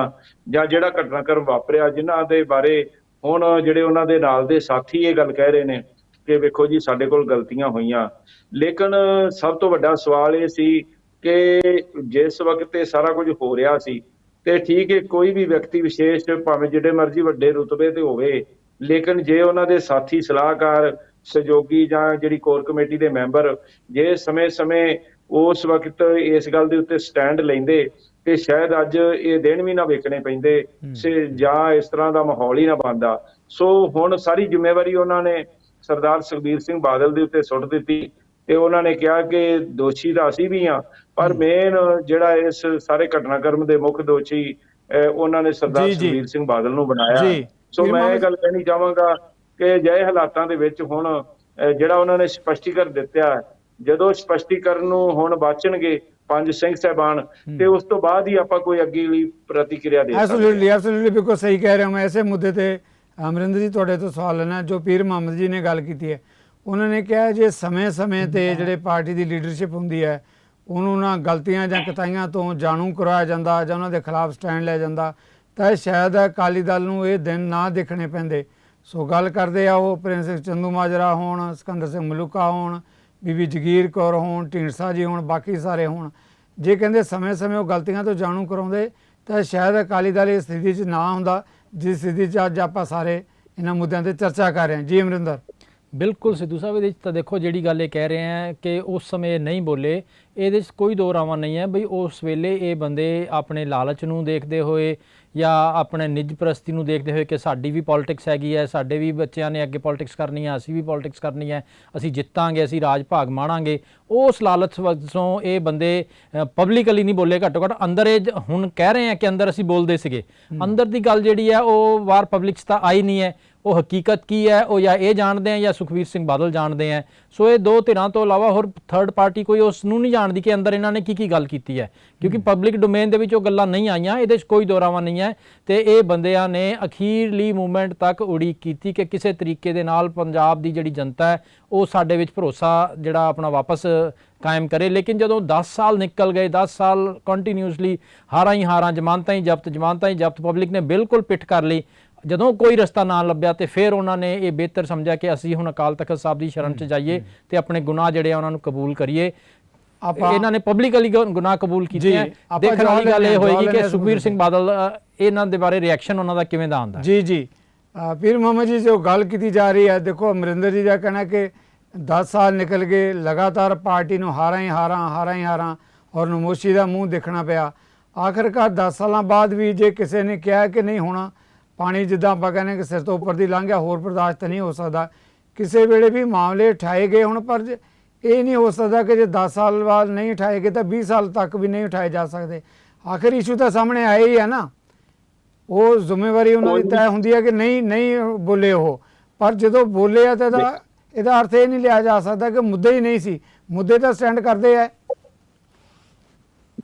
ਜਾਂ ਜਿਹੜਾ ਘਟਨਾਕ੍ਰਮ ਵਾਪਰਿਆ ਜਿਨ੍ਹਾਂ ਦੇ ਬਾਰੇ ਹੁਣ ਜਿਹੜੇ ਉਹਨਾਂ ਦੇ ਨਾਲ ਦੇ ਸਾਥੀ ਇਹ ਗੱਲ ਕਹਿ ਰਹੇ ਨੇ ਕਿ ਵੇਖੋ ਜੀ ਸਾਡੇ ਕੋਲ ਗਲਤੀਆਂ ਹੋਈਆਂ। ਲੇਕਿਨ ਸਭ ਤੋਂ ਵੱਡਾ ਸਵਾਲ ਇਹ ਸੀ ਕਿ ਜਿਸ ਵਕਤ ਇਹ ਸਾਰਾ ਕੁਝ ਹੋ ਰਿਹਾ ਸੀ ਤੇ ਠੀਕ ਹੈ ਕੋਈ ਵੀ ਵਿਅਕਤੀ ਵਿਸ਼ੇਸ਼ ਭਾਵੇਂ ਜਿਹੜੇ ਮਰਜ਼ੀ ਵੱਡੇ ਰੁਤਬੇ ਤੇ ਹੋਵੇ ਲੇਕਿਨ ਜੇ ਉਹਨਾਂ ਦੇ ਸਾਥੀ ਸਲਾਹਕਾਰ ਸਹਿਯੋਗੀ ਜਾਂ ਜਿਹੜੀ ਕੋਰ ਕਮੇਟੀ ਦੇ ਮੈਂਬਰ ਜੇ ਸਮੇਂ-ਸਮੇਂ ਉਸ ਵਕਤ ਇਸ ਗੱਲ ਦੇ ਉੱਤੇ ਸਟੈਂਡ ਲੈਂਦੇ ਤੇ ਸ਼ਾਇਦ ਅੱਜ ਇਹ ਦਿਨ ਵੀ ਨਾ ਵੇਖਣੇ ਪੈਂਦੇ ਸੇ ਜਾਂ ਇਸ ਤਰ੍ਹਾਂ ਦਾ ਮਾਹੌਲ ਹੀ ਨਾ ਬਣਦਾ। ਸੋ ਹੁਣ ਸਾਰੀ ਜ਼ਿੰਮੇਵਾਰੀ ਉਹਨਾਂ ਨੇ ਸਰਦਾਰ ਸੁਖਬੀਰ ਸਿੰਘ ਬਾਦਲ ਦੇ ਉੱਤੇ ਸੁੱਟ ਦਿੱਤੀ ਤੇ ਉਹਨਾਂ ਨੇ ਕਿਹਾ ਕਿ ਦੋਸ਼ੀ ਤਾਂ ਅਸੀਂ ਵੀ ਆ ਪਰ ਮੇਨ ਜਿਹੜਾ ਇਸ ਸਾਰੇ ਘਟਨਾਕ੍ਰਮ ਦੇ ਮੁੱਖ ਦੋਸ਼ੀ ਉਹਨਾਂ ਨੇ ਸਰਦਾਰ। ਸੁਖਬੀਰ ਸਿੰਘ ਬਾਦਲ ਨੂੰ ਬਣਾਇਆ। ਸੋ ਮੈਂ ਇਹ ਗੱਲ ਕਹਿਣੀ ਚਾਹਾਂਗਾ ਕਿ ਜੈ ਹਾਲਾਤਾਂ ਦੇ ਵਿੱਚ ਹੁਣ ਜਿਹੜਾ ਉਹਨਾਂ ਨੇ ਸਪਸ਼ਟੀਕਰਨ ਦਿੱਤਾ ਹੈ, ਜਦੋਂ ਸਪਸ਼ਟੀਕਰਨ ਨੂੰ ਹੁਣ ਬਾਚਣਗੇ ਪੰਜ ਸਿੰਘ ਸਹਿਬਾਨ ਤੇ ਉਸ ਤੋਂ ਬਾਅਦ ਹੀ ਆਪਾਂ ਕੋਈ ਅੱਗੇ ਲਈ ਪ੍ਰਤੀਕਿਰਿਆ ਦੇ ਸਕਦੇ ਹਾਂ। ਐਬਸੋਲੂਟਲੀ ਐਬਸੋਲੂਟਲੀ ਬਿਲਕੁਲ ਸਹੀ ਕਹਿ ਰਹੇ ਹੋ ਮੈਂ ਇਸੇ ਮੁੱਦੇ ਤੇ। ਅਮਰਿੰਦਰ ਜੀ ਤੁਹਾਡੇ ਤੋਂ ਸਵਾਲ ਲੈਣਾ ਜੋ ਪੀਰ ਮੁਹੰਮਦ ਜੀ ਨੇ ਗੱਲ ਕੀਤੀ ਹੈ। ਉਹਨਾਂ ਨੇ ਕਿਹਾ ਜੇ ਸਮੇਂ-ਸਮੇਂ ਤੇ ਜਿਹੜੇ ਪਾਰਟੀ ਦੀ ਲੀਡਰਸ਼ਿਪ ਹੁੰਦੀ ਹੈ ਉਹਨੂੰ ਨਾ ਗਲਤੀਆਂ ਜਾਂ ਕਤਾਈਆਂ ਤੋਂ ਜਾਣੂ ਕਰਾਇਆ ਜਾਂਦਾ ਜਾਂ ਉਹਨਾਂ ਦੇ ਖਿਲਾਫ ਸਟੈਂਡ ਲਿਆ ਜਾਂਦਾ, ਤਾਂ ਇਹ ਸ਼ਾਇਦ ਅਕਾਲੀ ਦਲ ਨੂੰ ਇਹ ਦਿਨ ਨਾ ਦੇਖਣੇ ਪੈਂਦੇ। ਸੋ ਗੱਲ ਕਰਦੇ ਆ ਉਹ ਪ੍ਰਿੰਸ ਚੰਦੂ ਮਾਜਰਾ ਹੋਣ, ਸਿਕੰਦਰ ਸਿੰਘ ਮਲੂਕਾ ਹੋਣ, ਬੀਬੀ ਜਗੀਰ ਕੌਰ ਹੋਣ ਢੀਂਡਸਾ ਜੀ ਹੋਣ, ਬਾਕੀ ਸਾਰੇ ਹੋਣ। ਜੇ ਕਹਿੰਦੇ ਸਮੇਂ-ਸਮੇਂ ਉਹ ਗਲਤੀਆਂ ਤੋਂ ਜਾਣੂ ਕਰਾਉਂਦੇ, ਤਾਂ ਸ਼ਾਇਦ ਅਕਾਲੀ ਦਲ ਇਸ ਸਥਿਤੀ 'ਚ ਨਾ ਹੁੰਦਾ, ਜਿਸ ਸਥਿਤੀ 'ਚ ਅੱਜ ਆਪਾਂ ਸਾਰੇ ਇਹਨਾਂ ਮੁੱਦਿਆਂ ਤੇ ਚਰਚਾ ਕਰ ਰਹੇ ਹਾਂ। ਜੀ ਅਮਰਿੰਦਰ। ਬਿਲਕੁਲ ਸਿੱਧੂ ਸਾਹਿਬ, ਇਹਦੇ ਵਿੱਚ ਤਾਂ ਦੇਖੋ ਜਿਹੜੀ ਗੱਲ ਇਹ ਕਹਿ ਰਹੇ ਆ ਕਿ ਉਸ ਸਮੇਂ ਇਹ ਨਹੀਂ ਬੋਲੇ ਇਹਦੇ 'ਚ ਕੋਈ ਦੋ ਰਾਵਾਂ ਨਹੀਂ ਹੈ ਬਈ ਉਸ ਵੇਲੇ ਇਹ ਬੰਦੇ ਆਪਣੇ ਲਾਲਚ ਨੂੰ ਦੇਖਦੇ ਹੋਏ ਜਾਂ ਆਪਣੇ ਨਿੱਜ ਪ੍ਰਸਤੀ ਨੂੰ ਦੇਖਦੇ ਹੋਏ ਕਿ ਸਾਡੀ ਵੀ ਪੋਲਿਟਿਕਸ ਹੈਗੀ ਹੈ ਸਾਡੇ ਵੀ ਬੱਚਿਆਂ ਨੇ ਅੱਗੇ ਪੋਲਿਟਿਕਸ ਕਰਨੀ ਹੈ ਅਸੀਂ ਵੀ ਪੋਲਿਟਿਕਸ ਕਰਨੀ ਹੈ ਅਸੀਂ ਜਿੱਤਾਂਗੇ ਅਸੀਂ ਰਾਜ ਭਾਗ ਮਾਣਾਂਗੇ। ਉਸ ਲਾਲਚ ਵਜੋਂ ਇਹ ਬੰਦੇ ਪਬਲਿਕਲੀ ਨਹੀਂ ਬੋਲੇ ਘੱਟੋ ਘੱਟ ਅੰਦਰ ਇਹ ਹੁਣ ਕਹਿ ਰਹੇ ਆ ਕਿ ਅੰਦਰ ਅਸੀਂ ਬੋਲਦੇ ਸੀਗੇ। ਅੰਦਰ ਦੀ ਗੱਲ ਜਿਹੜੀ ਹੈ ਉਹ ਵਾਰ ਪਬਲਿਕ 'ਚ ਤਾਂ ਆਈ ਨਹੀਂ ਹੈ। ਉਹ ਹਕੀਕਤ ਕੀ ਹੈ? ਉਹ ਜਾਂ ਇਹ ਜਾਣਦੇ ਆ ਜਾਂ ਸੁਖਵੀਰ ਸਿੰਘ ਬਾਦਲ ਜਾਣਦੇ ਆ ਸੋ ਇਹ ਦੋ ਧਿਰਾਂ ਤੋਂ ਇਲਾਵਾ ਹੋਰ ਥਰਡ ਪਾਰਟੀ ਕੋਈ ਉਸ ਨੂੰ ਨਹੀਂ ਜਾਣਦੀ ਕਿ ਅੰਦਰ ਇਹਨਾਂ ਨੇ ਕੀ ਕੀ ਗੱਲ ਕੀਤੀ ਹੈ। ਕਿਉਂਕਿ ਪਬਲਿਕ ਡੋਮੇਨ ਦੇ ਵਿੱਚ ਉਹ ਗੱਲਾਂ ਨਹੀਂ ਆਈਆਂ ਇਹਦੇ 'ਚ ਕੋਈ ਦੋਰਾਵਾ ਨਹੀਂ ਹੈ ਤੇ ਇਹ ਬੰਦਿਆਂ ਨੇ ਅਖੀਰਲੀ ਮੂਵਮੈਂਟ ਤੱਕ ਉਡੀਕ ਕੀਤੀ ਕਿ ਕਿਸੇ ਤਰੀਕੇ ਦੇ ਨਾਲ ਪੰਜਾਬ ਦੀ ਜਿਹੜੀ ਜਨਤਾ ਹੈ ਉਹ ਸਾਡੇ ਵਿੱਚ ਭਰੋਸਾ ਜਿਹੜਾ ਆਪਣਾ ਵਾਪਸ ਕਾਇਮ ਕਰੇ। ਲੇਕਿਨ ਜਦੋਂ 10 ਸਾਲ ਨਿਕਲ ਗਏ 10 ਸਾਲ ਕੰਟੀਨਿਊਸਲੀ ਹਾਰਾਂ ਹੀ ਹਾਰਾਂ ਜ਼ਮਾਨਤਾਂ ਹੀ ਜ਼ਬਤ ਜ਼ਮਾਨਤਾਂ ਹੀ ਜ਼ਬਤ ਪਬਲਿਕ ਨੇ ਬਿਲਕੁਲ ਪਿੱਠ ਕਰ ਲਈ ਜਦੋਂ ਕੋਈ ਰਸਤਾ ਨਾ ਲੱਭਿਆ ਤੇ ਫਿਰ ਉਹਨਾਂ ਨੇ ਇਹ ਬਿਹਤਰ ਸਮਝਿਆ ਕਿ ਅਸੀਂ ਹੁਣ ਅਕਾਲ ਤਖਤ ਸਾਹਿਬ ਦੀ ਸ਼ਰਨ 'ਚ ਜਾਈਏ ਤੇ ਆਪਣੇ ਗੁਨਾਹ ਜਿਹੜੇ ਆ ਉਹਨਾਂ ਨੂੰ ਕਬੂਲ ਕਰੀਏ। ਆਪਾਂ- ਇਹਨਾਂ ਨੇ ਪਬਲਿਕਲੀ ਗੁਨਾਹ ਕਬੂਲ ਕੀਤੇ ਆ। ਦੇਖਣ ਵਾਲੀ ਗੱਲ ਇਹ ਹੋਏਗੀ ਕਿ ਸੁਖਬੀਰ ਸਿੰਘ ਬਾਦਲ ਇਹਨਾਂ ਦੇ ਬਾਰੇ ਰਿਐਕਸ਼ਨ ਉਹਨਾਂ ਦਾ ਕਿਵੇਂ ਦਾ ਆਉਂਦਾ ਜੀ ਜੀ। ਪੀਰ ਮੁਹੰਮਦ ਜੀ ਜੋ ਗੱਲ ਕੀਤੀ ਜਾ ਰਹੀ ਹੈ ਦੇਖੋ ਅਮਰਿੰਦਰ ਜੀ ਦਾ ਕਹਿਣਾ ਕਿ 10 ਸਾਲ ਨਿਕਲ ਗਏ ਲਗਾਤਾਰ ਪਾਰਟੀ ਨੂੰ ਹਾਰਾਂ ਹੀ ਹਾਰਾਂ ਹਾਰਾਂ ਹੀ ਹਾਰਾਂ ਔਰ ਨਮੋਸ਼ੀ ਦਾ ਮੂੰਹ ਦੇਖਣਾ ਪਿਆ। ਆਖਰਕਾਰ 10 ਸਾਲਾਂ ਬਾਅਦ ਵੀ ਜੇ ਕਿਸੇ ਨੇ ਕਿਹਾ ਕਿ ਨਹੀਂ ਹੋਣਾ ਪਾਣੀ ਜਿੱਦਾਂ ਆਪਾਂ ਕਹਿੰਦੇ ਕਿ ਸਿਰ ਤੋਂ ਉੱਪਰ ਦੀ ਲੰਘ ਗਿਆ ਹੋਰ ਬਰਦਾਸ਼ਤ ਨਹੀਂ ਹੋ ਸਕਦਾ। ਕਿਸੇ ਵੇਲੇ ਵੀ ਮਾਮਲੇ ਉਠਾਏ ਗਏ ਹੁਣ ਪਰ ਇਹ ਨਹੀਂ ਹੋ ਸਕਦਾ ਕਿ ਜੇ 10 ਸਾਲ ਬਾਅਦ ਨਹੀਂ ਉਠਾਏ ਗਏ ਤਾਂ 20 ਸਾਲ ਤੱਕ ਵੀ ਨਹੀਂ ਉਠਾਏ ਜਾ ਸਕਦੇ। ਆਖਰ ਇਸ਼ੂ ਤਾਂ ਸਾਹਮਣੇ ਆਇਆ ਹੀ ਹੈ ਨਾ। ਉਹ ਜ਼ਿੰਮੇਵਾਰੀ ਉਹਨਾਂ ਦੀ ਤੈਅ ਹੁੰਦੀ ਹੈ ਕਿ ਨਹੀਂ ਨਹੀਂ ਬੋਲੇ ਉਹ। ਪਰ ਜਦੋਂ ਬੋਲੇ ਆ ਤਾਂ ਇਹਦਾ ਇਹਦਾ ਅਰਥ ਇਹ ਨਹੀਂ ਲਿਆ ਜਾ ਸਕਦਾ ਕਿ ਮੁੱਦੇ ਹੀ ਨਹੀਂ ਸੀ। ਮੁੱਦੇ ਤਾਂ ਸਟੈਂਡ ਕਰਦੇ ਆ।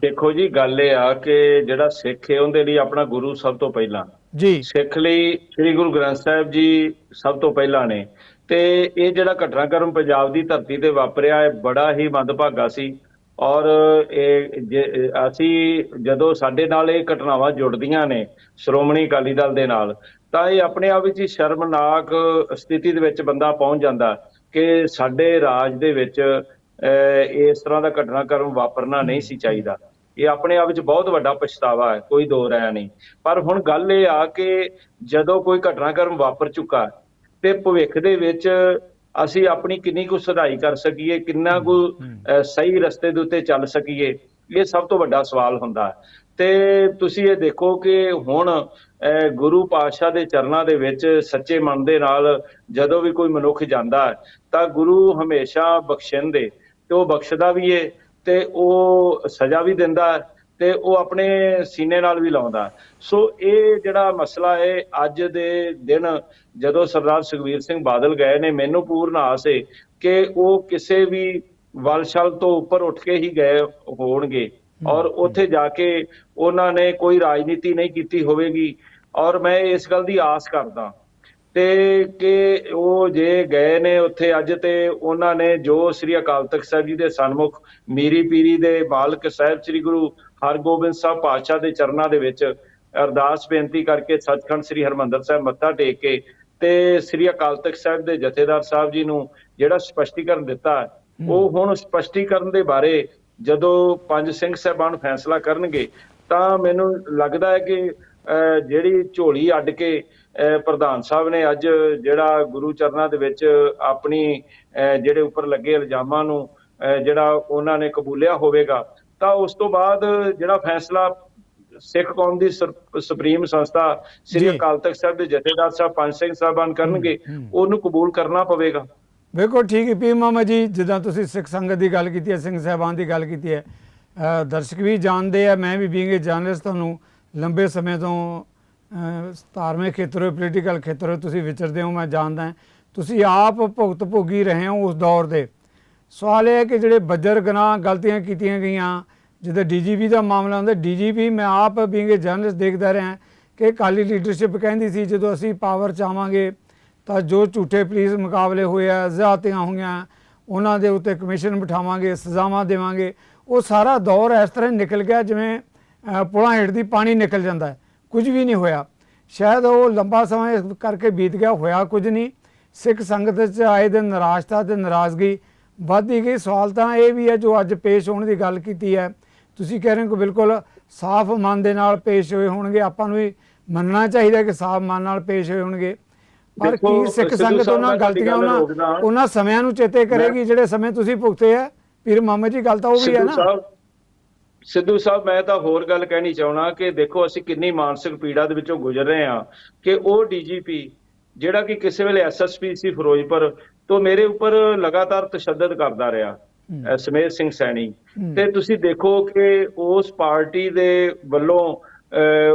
ਦੇਖੋ ਜੀ ਗੱਲ ਇਹ ਆ ਕਿ ਜਿਹੜਾ ਸਿੱਖ ਹੈ ਉਹਦੇ ਲਈ ਆਪਣਾ ਗੁਰੂ ਸਭ ਤੋਂ ਪਹਿਲਾਂ। ਜੀ। ਸਿੱਖ ਲਈ ਸ੍ਰੀ ਗੁਰੂ ਗ੍ਰੰਥ ਸਾਹਿਬ ਜੀ ਸਭ ਤੋਂ ਪਹਿਲਾਂ ਨੇ। ਤੇ ਇਹ ਜਿਹੜਾ ਘਟਨਾਕ੍ਰਮ ਪੰਜਾਬ ਦੀ ਧਰਤੀ ਤੇ ਵਾਪਰਿਆ ਇਹ ਬੜਾ ਹੀ ਮੰਦਭਾਗਾ ਸੀ। ਔਰ ਇਹ ਅਸੀਂ ਜਦੋਂ ਸਾਡੇ ਨਾਲ ਇਹ ਘਟਨਾਵਾਂ ਜੁੜਦੀਆਂ ਨੇ ਸ਼੍ਰੋਮਣੀ ਅਕਾਲੀ ਦਲ ਦੇ ਨਾਲ ਤਾਂ ਇਹ ਆਪਣੇ ਆਪ ਵਿੱਚ ਹੀ ਸ਼ਰਮਨਾਕ ਸਥਿਤੀ ਦੇ ਵਿੱਚ ਬੰਦਾ ਪਹੁੰਚ ਜਾਂਦਾ ਕਿ ਸਾਡੇ ਰਾਜ ਦੇ ਵਿੱਚ ਅਹ, ਇਸ ਤਰ੍ਹਾਂ ਦਾ ਘਟਨਾਕ੍ਰਮ ਵਾਪਰਨਾ ਨਹੀਂ ਸੀ ਚਾਹੀਦਾ। ਇਹ ਆਪਣੇ ਆਪ ਵਿੱਚ ਬਹੁਤ ਵੱਡਾ ਪਛਤਾਵਾ ਹੈ ਕੋਈ ਦੋ ਰਾਇਆ ਨਹੀਂ। ਪਰ ਹੁਣ ਗੱਲ ਇਹ ਆ ਕਿ ਜਦੋਂ ਕੋਈ ਘਟਨਾਕ੍ਰਮ ਵਾਪਰ ਚੁੱਕਾ ਤੇ ਭਵਿੱਖ ਦੇ ਵਿੱਚ ਅਸੀਂ ਆਪਣੀ ਕਿੰਨੀ ਕੁ ਸੁਧਾਈ ਕਰ ਸਕੀਏ ਕਿੰਨਾ ਕੁ ਸਹੀ ਰਸਤੇ ਦੇ ਉੱਤੇ ਚੱਲ ਸਕੀਏ ਇਹ ਸਭ ਤੋਂ ਵੱਡਾ ਸਵਾਲ ਹੁੰਦਾ ਹੈ। ਤੇ ਤੁਸੀਂ ਇਹ ਦੇਖੋ ਕਿ ਹੁਣ ਗੁਰੂ ਪਾਤਸ਼ਾਹ ਦੇ ਚਰਨਾਂ ਦੇ ਵਿੱਚ ਸੱਚੇ ਮਨ ਦੇ ਨਾਲ ਜਦੋਂ ਵੀ ਕੋਈ ਮਨੁੱਖ ਜਾਂਦਾ ਤਾਂ ਗੁਰੂ ਹਮੇਸ਼ਾ ਬਖਸ਼ਿੰਦੇ ਤੇ ਉਹ ਬਖਸ਼ਦਾ ਵੀ ਏ। ਤੇ ਉਹ ਸਜ਼ਾ ਵੀ ਦਿੰਦਾ ਤੇ ਉਹ ਆਪਣੇ ਸੀਨੇ ਨਾਲ ਵੀ ਲਾਉਂਦਾ ਸੋ ਇਹ ਜਿਹੜਾ ਮਸਲਾ ਹੈ ਅੱਜ ਦੇ ਦਿਨ ਜਦੋਂ ਸਰਦਾਰ ਸੁਖਵੀਰ ਸਿੰਘ ਬਾਦਲ ਗਏ ਨੇ ਮੈਨੂੰ ਪੂਰਨ ਆਸ ਹੈ ਕਿ ਉਹ ਕਿਸੇ ਵੀ ਵਲਸ਼ਲ ਤੋਂ ਉੱਪਰ ਉੱਠ ਕੇ ਹੀ ਗਏ ਹੋਣਗੇ ਔਰ ਉੱਥੇ ਜਾ ਕੇ ਉਹਨਾਂ ਨੇ ਕੋਈ ਰਾਜਨੀਤੀ ਨਹੀਂ ਕੀਤੀ ਹੋਵੇਗੀ ਔਰ ਮੈਂ ਇਸ ਗੱਲ ਦੀ ਆਸ ਕਰਦਾ ਤੇ ਕਿ ਉਹ ਜੇ ਗਏ ਨੇ ਉੱਥੇ ਅੱਜ ਤੇ ਉਹਨਾਂ ਨੇ ਜੋ ਸ੍ਰੀ ਅਕਾਲ ਤਖਤ ਸਾਹਿਬ ਜੀ ਦੇ ਸਨਮੁਖ ਮੀਰੀ ਪੀਰੀ ਦੇ ਮਾਲਕ ਸਾਹਿਬ ਸ੍ਰੀ ਗੁਰੂ ਹਰਗੋਬਿੰਦ ਸਾਹਿਬ ਪਾਤਸ਼ਾਹ ਦੇ ਚਰਨਾਂ ਦੇ ਵਿੱਚ ਅਰਦਾਸ ਬੇਨਤੀ ਕਰਕੇ ਸੱਚਖੰਡ ਸ੍ਰੀ ਹਰਮੰਦਰ ਸਾਹਿਬ ਮੱਥਾ ਟੇਕ ਕੇ ਤੇ ਸ੍ਰੀ ਅਕਾਲ ਤਖਤ ਸਾਹਿਬ ਦੇ ਜਥੇਦਾਰ ਸਾਹਿਬ ਜੀ ਨੂੰ ਜਿਹੜਾ ਸਪਸ਼ਟੀਕਰਨ ਦਿੱਤਾ ਉਹ ਹੁਣ ਸਪਸ਼ਟੀਕਰਨ ਦੇ ਬਾਰੇ ਜਦੋਂ ਪੰਜ ਸਿੰਘ ਸਾਹਿਬਾਨ ਫੈਸਲਾ ਕਰਨਗੇ ਤਾਂ ਮੈਨੂੰ ਲੱਗਦਾ ਹੈ ਕਿ ਜਿਹੜੀ ਝੋਲੀ ਅੱਡ ਕੇ ਪ੍ਰਧਾਨ ਸਾਹਿਬ ਨੇ ਅੱਜ ਜਿਹੜਾ ਗੁਰੂ ਚਰਨਾਂ ਦੇ ਵਿੱਚ ਆਪਣੀ ਜਿਹੜੇ ਉੱਪਰ ਲੱਗੇ ਇਲਜ਼ਾਮਾਂ ਨੂੰ ਜਿਹੜਾ ਉਹਨਾਂ ਨੇ ਕਬੂਲਿਆ ਹੋਵੇਗਾ ਤਾਂ ਉਸ ਤੋਂ ਬਾਅਦ ਜਿਹੜਾ ਫੈਸਲਾ ਸਿੱਖ ਕੌਮ ਦੀ ਸੁਪਰੀਮ ਸੰਸਥਾ ਸ੍ਰੀ। ਅਕਾਲ ਤਖਤ ਸਾਹਿਬ ਦੇ ਜਥੇਦਾਰ ਸਾਹਿਬ ਪੰਜ ਸਿੰਘ ਸਾਹਿਬਾਨ ਕਰਨਗੇ ਉਹਨੂੰ ਕਬੂਲ ਕਰਨਾ ਪਵੇਗਾ ਬਿਲਕੁਲ ਠੀਕ ਹੈ ਪੀ ਮਾਮਾ ਜੀ ਜਿੱਦਾਂ ਤੁਸੀਂ ਸਿੱਖ ਸੰਗਤ ਦੀ ਗੱਲ ਕੀਤੀ ਹੈ ਸਿੰਘ ਸਾਹਿਬਾਨ ਦੀ ਗੱਲ ਕੀਤੀ ਹੈ ਦਰਸ਼ਕ ਵੀ ਜਾਣਦੇ ਆ ਮੈਂ ਵੀ ਬੀਇੰਗ ਜਰਨਲਿਸਟ ਤੁਹਾਨੂੰ ਲੰਬੇ ਸਮੇਂ ਤੋਂ ਧਾਰਮਿਕ ਖੇਤਰ ਹੋਏ ਪੋਲੀਟੀਕਲ ਖੇਤਰ ਹੋਏ, ਤੁਸੀਂ ਵਿਚਰਦੇ ਹੋ, ਮੈਂ ਜਾਣਦਾ ਤੁਸੀਂ ਆਪ ਭੁਗਤ ਭੋਗੀ ਰਹੇ ਹੋ ਉਸ ਦੌਰ ਦੇ। ਸਵਾਲ ਇਹ ਹੈ ਕਿ ਜਿਹੜੇ ਬੱਜਰ ਗੁਨਾਹ ਗਲਤੀਆਂ ਕੀਤੀਆਂ ਗਈਆਂ, ਜਿੱਦਾਂ ਡੀਜੀਪੀ ਦਾ ਮਾਮਲਾ ਹੁੰਦਾ ਡੀਜੀਪੀ ਮੈਂ ਆਪ ਬੀਂਗੇ ਜਰਨਲਿਸਟ ਦੇਖਦਾ ਰਿਹਾ ਕਿ ਅਕਾਲੀ ਲੀਡਰਸ਼ਿਪ ਕਹਿੰਦੀ ਸੀ, ਜਦੋਂ ਅਸੀਂ ਪਾਵਰ ਚ ਆਵਾਂਗੇ ਤਾਂ ਜੋ ਝੂਠੇ ਪੁਲਿਸ ਮੁਕਾਬਲੇ ਹੋਏ ਆ ਜ਼ਿਆਦਤੀਆਂ ਹੋਈਆਂ, ਉਹਨਾਂ ਦੇ ਉੱਤੇ ਕਮਿਸ਼ਨ ਬਿਠਾਵਾਂਗੇ, ਸਜ਼ਾਵਾਂ ਦੇਵਾਂਗੇ। ਉਹ ਸਾਰਾ ਦੌਰ ਇਸ ਤਰ੍ਹਾਂ ਨਿਕਲ ਗਿਆ, ਜਿਵੇਂ ਪੁਲਾਂ ਹੇਠ ਦੀ ਪਾਣੀ ਨਿਕਲ ਜਾਂਦਾ ਹੈ। ਕੁਝ ਵੀ ਨਹੀਂ ਹੋਇਆ। ਸ਼ਾਇਦ ਉਹ ਲੰਬਾ ਸਮਾਂ ਇਸ ਕਰਕੇ ਬੀਤ ਗਿਆ ਹੋਇਆ ਕੁਝ ਨਹੀਂ। ਸਿੱਖ ਸੰਗਤ 'ਚ ਆਏ ਦਿਨ ਨਿਰਾਸ਼ਤਾ ਤੇ ਨਾਰਾਜ਼ਗੀ ਵੱਧਦੀ ਗਈ। ਸਵਾਲ ਤਾਂ ਇਹ ਵੀ ਹੈ ਜੋ ਅੱਜ ਪੇਸ਼ ਹੋਣ ਦੀ ਗੱਲ ਕੀਤੀ ਹੈ ਤੁਸੀਂ ਕਹਿ ਰਹੇ ਹੋ ਕਿ ਬਿਲਕੁਲ ਸਾਫ਼ ਮਨ ਦੇ ਨਾਲ ਪੇਸ਼ ਹੋਏ ਹੋਣਗੇ। ਆਪਾਂ ਨੂੰ ਵੀ ਮੰਨਣਾ ਚਾਹੀਦਾ ਕਿ ਸਾਫ਼ ਮਨ ਨਾਲ ਪੇਸ਼ ਹੋਏ ਹੋਣਗੇ। ਪਰ ਕੀ ਸਿੱਖ ਸੰਗਤ ਉਹਨਾਂ ਗਲਤੀਆਂ ਗੱਲ ਉਹਨਾਂ। ਉਹਨਾਂ ਸਮਿਆਂ ਨੂੰ ਚੇਤੇ ਕਰੇਗੀ ਜਿਹੜੇ ਸਮੇਂ ਤੁਸੀਂ ਭੁਗਤੇ ਆ ਪੀਰ ਮੁਹੰਮਦ ਜੀ ਗੱਲ ਤਾਂ ਉਹ ਵੀ ਹੈ ਨਾ। ਸਿੱਧੂ ਸਾਹਿਬ ਮੈਂ ਤਾਂ ਹੋਰ ਗੱਲ ਕਹਿਣੀ ਚਾਹਣਾ ਕਿ ਦੇਖੋ ਅਸੀਂ ਕਿੰਨੀ ਮਾਨਸਿਕ ਪੀੜਾ ਦੇ ਵਿੱਚੋਂ ਗੁਜ਼ਰ ਰਹੇ ਹਾਂ ਕਿ ਉਹ ਡੀਜੀਪੀ ਜਿਹੜਾ ਕਿ ਕਿਸੇ ਵੇਲੇ ਐਸਐਸਪੀ ਸੀ ਫਿਰੋਜ਼ਪੁਰ ਤੋਂ ਮੇਰੇ ਉੱਪਰ ਲਗਾਤਾਰ ਤਸ਼ੱਦਦ ਕਰਦਾ ਰਿਹਾ ਸਮੇਤ ਸਿੰਘ ਸੈਣੀ। ਤੇ ਤੁਸੀਂ ਦੇਖੋ ਕਿ ਉਸ ਪਾਰਟੀ ਦੇ ਵੱਲੋਂ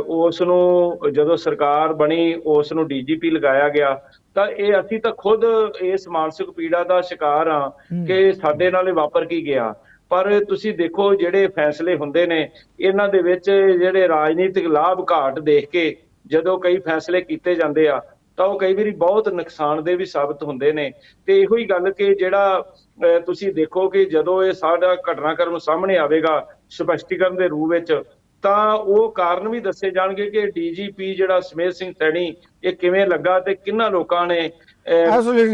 ਉਸ ਨੂੰ ਜਦੋਂ ਸਰਕਾਰ ਬਣੀ ਉਸ ਨੂੰ ਡੀਜੀਪੀ ਲਗਾਇਆ ਗਿਆ ਤਾਂ ਇਹ ਅਸੀਂ ਤਾਂ ਖੁਦ ਇਸ ਮਾਨਸਿਕ ਪੀੜਾ ਦਾ ਸ਼ਿਕਾਰ ਹੂੰ। ਕਿ ਸਾਡੇ ਨਾਲ ਇਹ ਵਾਪਰ ਕੀ ਗਿਆ ਪਰ ਤੁਸੀਂ ਦੇਖੋ ਜਿਹੜੇ ਫੈਸਲੇ ਹੁੰਦੇ ਨੇ ਇਹਨਾਂ ਦੇ ਵਿੱਚ ਜਿਹੜੇ ਰਾਜਨੀਤਿਕ ਲਾਭ ਘਾਟ ਦੇਖ ਕੇ ਜਦੋਂ ਕਈ ਫੈਸਲੇ ਕੀਤੇ ਜਾਂਦੇ ਆ ਤਾਂ ਉਹ ਕਈ ਵਾਰੀ ਬਹੁਤ ਨੁਕਸਾਨਦੇ ਵੀ ਸਾਬਤ ਹੁੰਦੇ ਨੇ ਤੇ ਇਹੋ ਹੀ ਗੱਲ ਕਿ ਜਿਹੜਾ ਤੁਸੀਂ ਦੇਖੋ ਕਿ ਜਦੋਂ ਇਹ ਸਾਡਾ ਘਟਨਾਕ੍ਰਮ ਸਾਹਮਣੇ ਆਵੇਗਾ ਸਪਸ਼ਟੀਕਰਨ ਦੇ ਰੂਪ ਵਿੱਚ ਤਾਂ ਉਹ ਕਾਰਨ ਵੀ ਦੱਸੇ ਜਾਣਗੇ ਕਿ ਡੀਜੀਪੀ ਜਿਹੜਾ ਸਮੇਤ ਸਿੰਘ ਸੈਣੀ ਇਹ ਕਿਵੇਂ ਲੱਗਾ ਤੇ ਕਿੰਨਾ ਲੋਕਾਂ ਨੇ.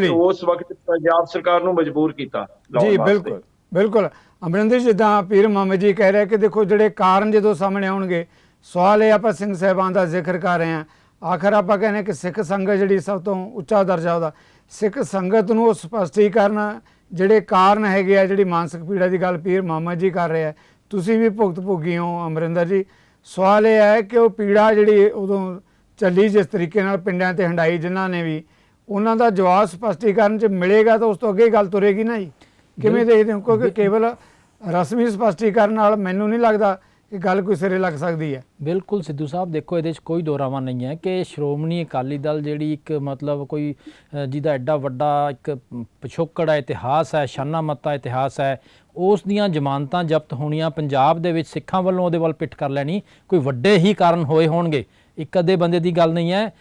ਉਸ ਵਕਤ ਪੰਜਾਬ ਸਰਕਾਰ ਨੂੰ ਮਜਬੂਰ ਕੀਤਾ ਜੀ। ਬਿਲਕੁਲ ਬਿਲਕੁਲ ਅਮਰਿੰਦਰ ਜੀ, ਜਿੱਦਾਂ ਪੀਰ ਮੁਹੰਮਦ ਜੀ ਕਹਿ ਰਹੇ ਕਿ ਦੇਖੋ ਜਿਹੜੇ ਕਾਰਨ ਜਦੋਂ ਸਾਹਮਣੇ ਆਉਣਗੇ ਸਵਾਲ ਇਹ ਆਪਾਂ ਸਿੰਘ ਸਾਹਿਬਾਨ ਦਾ ਜ਼ਿਕਰ ਕਰ ਰਹੇ ਹਾਂ। ਆਖਰ ਆਪਾਂ ਕਹਿੰਦੇ ਕਿ ਸਿੱਖ ਸੰਗਤ ਜਿਹੜੀ ਸਭ ਤੋਂ ਉੱਚਾ ਦਰਜਾ ਉਹਦਾ। ਸਿੱਖ ਸੰਗਤ ਨੂੰ ਉਹ ਸਪਸ਼ਟੀਕਰਨ ਜਿਹੜੇ ਕਾਰਨ ਹੈਗੇ ਆ ਜਿਹੜੀ ਮਾਨਸਿਕ ਪੀੜਾ ਦੀ ਗੱਲ ਪੀਰ ਮੁਹੰਮਦ ਜੀ ਕਰ ਰਹੇ ਤੁਸੀਂ ਵੀ ਭੁਗਤ ਭੋਗੀ ਹੋ ਅਮਰਿੰਦਰ ਜੀ। ਸਵਾਲ ਇਹ ਹੈ ਕਿ ਉਹ ਪੀੜਾ ਜਿਹੜੀ ਉਦੋਂ ਚੱਲੀ ਜਿਸ ਤਰੀਕੇ ਨਾਲ ਪਿੰਡਾਂ ਤੇ ਹੰਡਾਈ ਜਿਨ੍ਹਾਂ ਨੇ ਵੀ ਉਹਨਾਂ ਦਾ ਜਵਾਬ ਸਪਸ਼ਟੀਕਰਨ ਚ ਮਿਲੇਗਾ ਤਾਂ ਉਸ ਤੋਂ ਅੱਗੇ ਗੱਲ ਤੁਰੇਗੀ ਨਾ ਜੀ? ਕਿਵੇਂ ਦੇਖਦੇ ਹੋ? ਕਿਉਂਕਿ ਕੇਵਲ ਰਸਮੀ ਸਪਸ਼ਟੀਕਰਨ ਨਾਲ ਮੈਨੂੰ ਨਹੀਂ ਲੱਗਦਾ ਕਿ ਗੱਲ ਕੋਈ ਸਿਰੇ ਲੱਗ ਸਕਦੀ ਹੈ। ਬਿਲਕੁਲ ਸਿੱਧੂ ਸਾਹਿਬ, ਦੇਖੋ ਇਹਦੇ 'ਚ ਕੋਈ ਦੋਰਾਵਾ ਨਹੀਂ ਹੈ ਕਿ ਸ਼੍ਰੋਮਣੀ ਅਕਾਲੀ ਦਲ ਜਿਹੜੀ ਇੱਕ ਮਤਲਬ ਕੋਈ ਜਿਹਦਾ ਐਡਾ ਵੱਡਾ ਇੱਕ ਪਿਛੋਕੜ ਹੈ, ਇਤਿਹਾਸ ਹੈ, ਸ਼ਾਨਾ ਮੱਤਾ ਇਤਿਹਾਸ ਹੈ, ਉਸ ਦੀਆਂ ਜ਼ਮਾਨਤਾਂ ਜ਼ਬਤ ਹੋਣੀਆਂ ਪੰਜਾਬ ਦੇ ਵਿੱਚ ਸਿੱਖਾਂ ਵੱਲੋਂ ਉਹਦੇ ਵੱਲ ਪਿੱਠ ਕਰ ਲੈਣੀ, ਕੋਈ ਵੱਡੇ ਹੀ ਕਾਰਨ ਹੋਏ ਹੋਣਗੇ। ਇੱਕ ਅੱਧੇ ਬੰਦੇ ਦੀ ਗੱਲ ਨਹੀਂ ਹੈ।